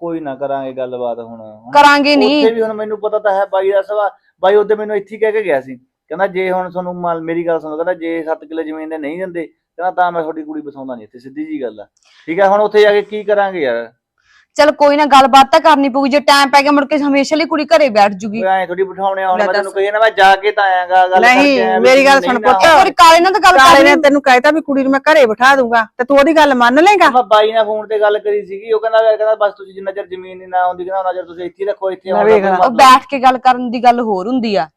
ਕੋਈ ਨਾ ਕਰਾਂਗੇ ਗੱਲਬਾਤ ਹੁਣ। ਕਰਾਂਗੇ ਨਹੀਂ ਉੱਥੇ ਵੀ ਹੁਣ ਮੈਨੂੰ ਪਤਾ ਤਾਂ ਹੈ ਬਾਈ ਦਾ ਸਵਾ ਬਾਈ ਉਹਦੇ ਮੈਨੂੰ ਇੱਥੇ ਹੀ ਕਹਿ ਕੇ ਗਿਆ ਸੀ। ਕਹਿੰਦਾ ਜੇ ਹੁਣ ਤੁਹਾਨੂੰ ਮਾਲ ਮੇਰੀ ਗੱਲ ਸੁਣੋ ਕਹਿੰਦਾ ਜੇ 7 ਕਿੱਲੇ ਜ਼ਮੀਨ ਦੇ ਨਹੀਂ ਦਿੰਦੇ ਕਹਿੰਦਾ ਤਾਂ ਮੈਂ ਤੁਹਾਡੀ ਕੁੜੀ ਬਸਾਉਂਦਾ ਨਹੀਂ ਇੱਥੇ ਸਿੱਧੀ ਜੀ ਗੱਲ ਆ। ਠੀਕ ਹੈ ਹੁਣ ਉੱਥੇ ਜਾ ਕੇ ਕੀ ਕਰਾਂਗੇ ਯਾਰ? ਚਲ ਕੋਈ ਨਾ ਗੱਲਬਾਤ ਤਾਂ ਕਰਨੀ ਪਊਗੀ ਜੇ ਟਾਈਮ ਪੈ ਗਿਆ ਮੁੜ ਕੇ ਹਮੇਸ਼ਾ ਲਈ ਕੁੜੀ ਘਰੇ ਬੈਠ ਜੂਗੀ ਐ ਥੋੜੀ ਬਿਠਾਉਣੇ ਆ ਹੁਣ ਲੈ ਮੈਂ। ਤੈਨੂੰ ਕਹੀ ਨਾ ਮੈਂ ਜਾ ਕੇ ਤਾਂ ਆਇਆਗਾ ਗੱਲ ਨਹੀਂ, ਮੇਰੀ ਗੱਲ ਸੁਣ ਪੁੱਤ। ਇੱਕ ਵਾਰੀ ਕਾਲੇ ਨਾਲ ਤਾਂ ਗੱਲ ਕਾਲੇ ਕਰਨੀ ਨੇ ਤੈਨੂੰ ਕਹਿਤਾ ਵੀ ਕੁੜੀ ਨੂੰ ਮੈਂ ਘਰੇ ਬਿਠਾ ਦੂੰਗਾ ਤੇ ਤੂੰ ਉਹਦੀ ਗੱਲ ਮੰਨ ਲੇਗਾ ਮੈਂ ਬਾਈ ਨਾਲ ਫੋਨ ਤੇ ਗੱਲ ਕਰੀ ਸੀਗੀ ਉਹ ਕਹਿੰਦਾ ਕਹਿੰਦਾ ਬਸ ਤੁਸੀਂ ਜਿੰਨਾ ਚਿਰ ਜ਼ਮੀਨ ਨਹੀਂ ਨਾ ਆਉਂਦੀ ਕਹਿੰਦਾ ਉਹਨਾਂ ਚਿਰ ਤੁਸੀਂ ਇੱਥੇ ਰੱਖੋ ਇੱਥੇ ਆਉਣ ਕੋਈ। ਉਹ ਬੈਠ ਕੇ ਗੱਲ ਕਰਨ ਦੀ ਗੱਲ ਹੋਰ ਹੁੰਦੀ ਆ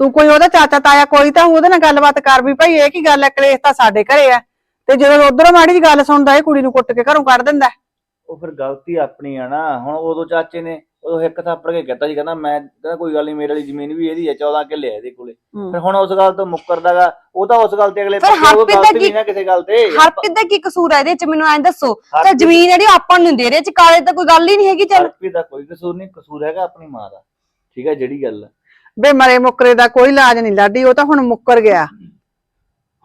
ਤੂੰ ਕੋਈ ਉਹਦਾ ਚਾਚਾ ਤਾਇਆ ਕੋਈ ਤਾਂ ਉਹਦੇ ਨਾਲ ਗੱਲਬਾਤ ਕਰ ਵੀ ਭਾਈ ਇਹ ਕੀ ਗੱਲ ਹੈ ਕਲੇਸ਼ ਤਾਂ ਸਾਡੇ ਘਰੇ ਆ ਤੇ ਜਦੋਂ ਉਧਰੋਂ ਮਾੜੀ ਜੀ ਗੱਲ ਸੁਣਦਾ ਇਹ ਕੁੜੀ ਨੂੰ ਕੁੱਟ ਕੇ ਘਰੋਂ ਕੱਢ ਦਿੰਦਾ ਉਹ ਫਿਰ ਗਲਤੀ ਆਪਣੀ ਆ ਨਾ। ਹੁਣ ਉਦੋਂ ਚਾਚੇ ਨੇ ਉਦੋਂ ਇੱਕ ਥੱਪੜ ਕੇ ਕਹਿਤਾ ਸੀ ਕਹਿੰਦਾ ਮੈਂ ਕਹਿੰਦਾ ਕੋਈ ਗੱਲ ਨਹੀਂ ਮੇਰੇ ਵਾਲੀ ਜ਼ਮੀਨ ਵੀ ਇਹਦੀ ਹੈ 14 ਕਿੱਲੇ ਇਹਦੇ ਕੋਲੇ। ਹੂੰ। ਫਿਰ ਹੁਣ ਉਸ ਗੱਲ ਤੋਂ ਮੁੱਕਰਦਾਗਾ। ਉਹ ਤਾਂ ਉਸ ਗੱਲ ਤੇ ਅਗਲੇ ਫਿਰ ਪਾਸੇ ਉਹ ਹਰਪ੍ਰੀਤ ਦਾ ਗਲਤੀ ਕੀ- ਨਹੀਂ ਨਾ ਕਿਸੇ ਗੱਲ ਤੇ। ਹਰਪ੍ਰੀਤ ਦਾ ਕੀ ਕਸੂਰ ਹੈ ਇਹਦੇ ਚ? ਮੈਨੂੰ ਐਂ ਦੱਸੋ। ਤਾਂ ਹਰਪ੍ਰੀਤ- ਜ਼ਮੀਨ ਜਿਹੜੀ ਆਪਾਂ ਨੂੰ ਦੇ ਰਹੇ ਚ ਕਾਲੇ ਤਾਂ ਕੋਈ ਗੱਲ ਹੀ ਨਹੀਂ ਹੈਗੀ ਚੱਲ। ਹਰਪ੍ਰੀਤ ਦਾ ਕੋਈ ਕਸੂਰ ਨਹੀਂ ਕਸੂਰ ਹੈਗਾ ਆਪਣੀ ਮਾਂ ਦਾ। ਠੀਕ ਹੈ ਜਿਹੜੀ ਗੱਲ ਆ। ਬੇ ਮਰੇ ਮੁੱਕਰੇ ਦਾ ਕੋਈ ਇਲਾਜ ਨਹੀਂ ਲਾਡੀ ਉਹ ਤਾਂ ਹੁਣ ਮੁੱਕਰ ਗਿਆ।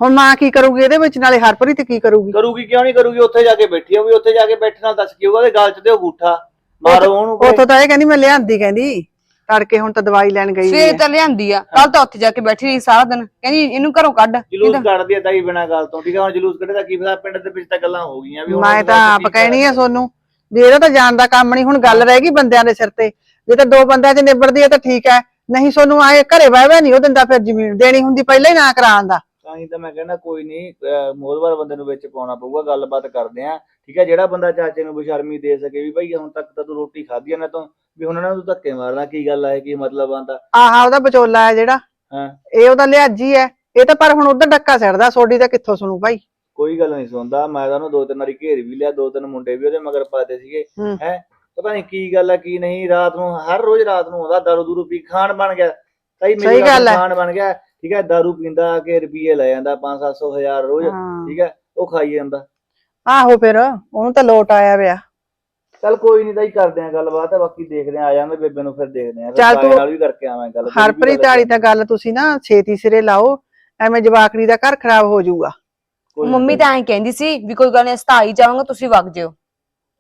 ਹੁਣ ਮਾਂ ਕੀ ਕਰੂਗੀ ਇਹਦੇ ਵਿੱਚ ਨਾਲੇ ਹਰਪ੍ਰੀਤ ਕੀ ਕਰੂਗੀ? ਕਰੂਗੀ ਕਿਉਂ ਨਹੀਂ ਕਰੂਗੀ? ਉੱਥੇ ਜਾ ਕੇ ਬੈਠੀ ਆ ਵੀ ਉੱਥੇ ਜਾ ਕੇ ਬੈਠਣ ਨਾਲ ਦੱਸ ਕੀ ਹੋਊਗਾ ਤੇ ਗੱਲ ਚ ਤੇ ਉਹ ਗੂਠਾ ਮਾਰੋ ਉਹਨੂੰ ਕੋਈ। ਉੱਥੋਂ ਤਾਂ ਇਹ ਕਹਿੰਦੀ ਮੈਂ ਲਿਆਂਦੀ ਕਹਿੰਦੀ। ਤੜਕੇ ਹੁਣ ਤਾਂ ਦਵਾਈ ਲੈਣ ਗਈ ਫੇਰ ਹੈ ਤਾਂ ਲਿਆਂਦੀ ਆ ਕੱਲ ਤਾਂ ਉੱਥੇ ਜਾ ਕੇ ਬੈਠੀ ਰਹੀ ਸਾਰਾ ਦਿਨ। ਕਹਿੰਦੀ ਇਹਨੂੰ ਘਰੋਂ ਕੱਢ ਜਲੂਸ ਕੱਢਦੀ ਆ ਤਾਈ ਬਿਨਾਂ ਗੱਲ ਤੋਂ। ਠੀਕ ਆ ਹੁਣ ਜਲੂਸ ਕੱਢੇ ਦਾ ਕੀ ਫਾਇਦਾ ਪਿੰਡ ਦੇ ਵਿੱਚ ਤਾਂ ਗੱਲਾਂ ਹੋ ਗਈਆਂ ਵੀ ਮੈਂ ਤਾਂ ਆਪ ਕਹਿਣੀ। ਆ। ਸੋਨੂੰ ਵੀ ਇਹਦਾ ਤਾਂ ਜਾਣ ਦਾ ਕੰਮ ਨਹੀਂ ਹੁਣ ਗੱਲ ਰਹਿ ਗਈ ਬੰਦਿਆਂ ਦੇ ਸਿਰ ਤੇ। ਜੇ ਤਾਂ ਦੋ ਬੰਦਿਆਂ 'ਚ ਨਿਬੜਦੀ ਹੈ ਤਾਂ ਠੀਕ ਹੈ ਨਹੀਂ ਸੋਨੂੰ ਆਏ ਘਰੇ ਬਹਿ ਬਹਿ ਨਹੀਂ ਉਹ ਦਿੰਦਾ ਫਿਰ ਜ਼ਮੀਨ ਦੇਣੀ ਹੁੰਦੀ ਪਹਿਲਾਂ ਹੀ ਨਾ ਕਰਾਉਣ ਦਾ। ਤਾਂ ਹੀ ਤਾਂ ਮੈਂ ਕਹਿੰਦਾ ਕੋਈ ਨਹੀਂ ਮੋਦਵਾਰ ਬੰਦੇ ਨੂੰ ਵਿੱਚ ਪਾਉਣਾ ਪਊਗਾ ਗੱਲਬਾਤ ਕਰਦੇ ਆ। ਠੀਕ ਹੈ ਜਿਹੜਾ ਬੰਦਾ ਚਾਚੇ ਨੂੰ ਬਸ਼ਰਮੀ ਦੇ ਸਕੇ ਵੀ ਭਾਈ ਹੁਣ ਤੱਕ ਤਾਂ ਤੂੰ ਰੋਟੀ ਖਾਧੀ ਆ ਨਾ ਤੂੰ ਵੀ ਹੁਣ ਇਹਨਾਂ ਨੂੰ ਧੱਕੇ ਮਾਰਨਾ ਕੀ ਗੱਲ ਆ ਇਹ ਕੀ ਮਤਲਬ ਆਂਦਾ? ਆਹਾ ਉਹਦਾ ਵਿਚੋਲਾ ਹੈ ਜਿਹੜਾ। ਹਾਂ। ਇਹ ਉਹਦਾ ਲਿਆਜੀ ਹੈ ਇਹ ਤਾਂ ਪਰ ਹੁਣ ਉਧਰ ਡੱਕਾ ਸਿਰਦਾ ਸੋਡੀ ਤਾਂ ਕਿੱਥੋਂ ਸੁਣੂ ਭਾਈ? ਕੋਈ ਗੱਲ ਨਹੀਂ ਸੁਣਦਾ ਮੈਂ ਤਾਂ ਉਹਨੂੰ ਦੋ ਤਿੰਨ ਵਾਰੀ ਘੇਰ ਵੀ ਲਿਆ ਦੋ ਤਿੰਨ ਮੁੰਡੇ ਵੀ ਉਹਦੇ ਮਗਰ ਪਾਤੇ ਸੀਗੇ। ਹੂੰ। ਹੈ? ਪਤਾ ਨਹੀਂ ਕੀ ਗੱਲ ਆ ਕੀ ਨਹੀਂ ਰਾਤ ਨੂੰ ਹਰ ਰੋਜ਼ ਰਾਤ ਨੂੰ ਆਉਂਦਾ ਦਾਰੂ ਦੂਰੂ ਪੀ ਖਾਣ ਬਣ ਗਿਆ। ਸਹੀ ਸਹੀ ਮੇਰੀ ਗੱਲ ਹੈ। ਖਾਣ ਬਣ ਗਿਆ ਠੀਕ ਹੈ ਦਾਰੂ ਪੀਂਦਾ ਆ ਕੇ ਰੁਪਏ ਲੈ ਜਾਂਦਾ 5-700 ਹਜ਼ਾਰ ਰੋਜ਼ ਹਾਂ। ਠੀਕ ਹੈ ਉਹ ਖਾਈ ਜਾਂਦਾ। ਆਹੋ ਫਿਰ ਉਹਨੂੰ ਤਾਂ ਲੋਟ ਆਇਆ ਪਿਆ। ਚੱਲ ਕੋਈ ਨਹੀਂ ਤਾਂ ਹੀ ਕਰਦੇ ਆ ਗੱਲਬਾਤ ਬਾਕੀ ਦੇਖਦੇ ਆ ਆ ਜਾਂਦੇ ਬੇਬੇ ਨੂੰ ਫਿਰ ਦੇਖਦੇ ਆ ਚੱਲ ਤੂੰ- ਨਾਲ ਵੀ ਕਰਕੇ ਆਵਾਂਗੇ ਗੱਲ ਤੇਰੀ ਵੀ ਹਰਪ੍ਰੀਤ ਵਾਲੀ ਤਾਂ ਗੱਲ ਤੁਸੀਂ ਨਾ ਛੇਤੀ ਸਿਰੇ ਲਾਓ ਐਵੇਂ ਜਵਾਕੜੀ ਦਾ ਘਰ ਖਰਾਬ ਹੋ ਜਾਊਗਾ। ਕੋਈ ਨੀ, ਮੰਮੀ ਤਾਂ ਐਂ ਕਹਿੰਦੀ ਸੀ ਵੀ ਕੋਈ ਗੱਲ ਨਹੀਂ ਸਤਾਈ ਜਾਵਾਂਗਾ ਤੁਸੀਂ ਵਗ ਜਿਓ।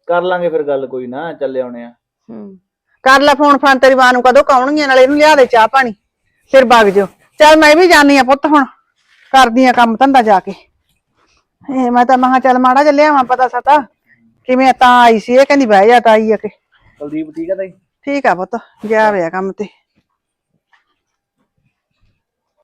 ਕਰ ਲਾਂਗੇ ਫਿਰ ਗੱਲ ਕੋਈ ਨਾ ਚੱਲੇ ਆਉਣੇ ਆ ਹੂੰ। ਕਰ ਲੈ ਫੋਨ ਫਾਨ ਤੇਰੀ ਮਾਂ ਨੂੰ ਕਦੋਂ ਕਾਉਣਗੀਆਂ ਨਾਲੇ ਇਹਨੂੰ ਲਿਆ ਦੇ ਚਾਹ ਪਾਣੀ। ਫਿਰ ਵਗ ਜਿਓ। ਚੱਲ ਮੈਂ ਵੀ ਜਾਣੀ ਆ ਪੁੱਤ ਹੁਣ। ਕਰਦੀ ਆ ਕੰਮ ਧੰਦਾ ਜਾ ਕੇ। ਇਹ ਮੈਂ ਤਾਂ ਮਹਾ ਚੱਲ ਮਾੜਾ ਜਿਹਾ ਲਿਆਵਾਂ ਪਤਾ ਸਤਾ। ਕਿਵੇਂ ਤਾਂ ਆਈ ਸੀ ਇਹ ਕਹਿੰਦੀ ਬਹਿ ਜਾ ਤਾਂ ਆਈ ਆ ਕੇ। ਕੁਲਦੀਪ ਠੀਕ ਹੈ ਤਾਈ? ਠੀਕ ਆ ਪੁੱਤ ਗਿਆ ਹੋਇਆ ਕੰਮ ਤੇ।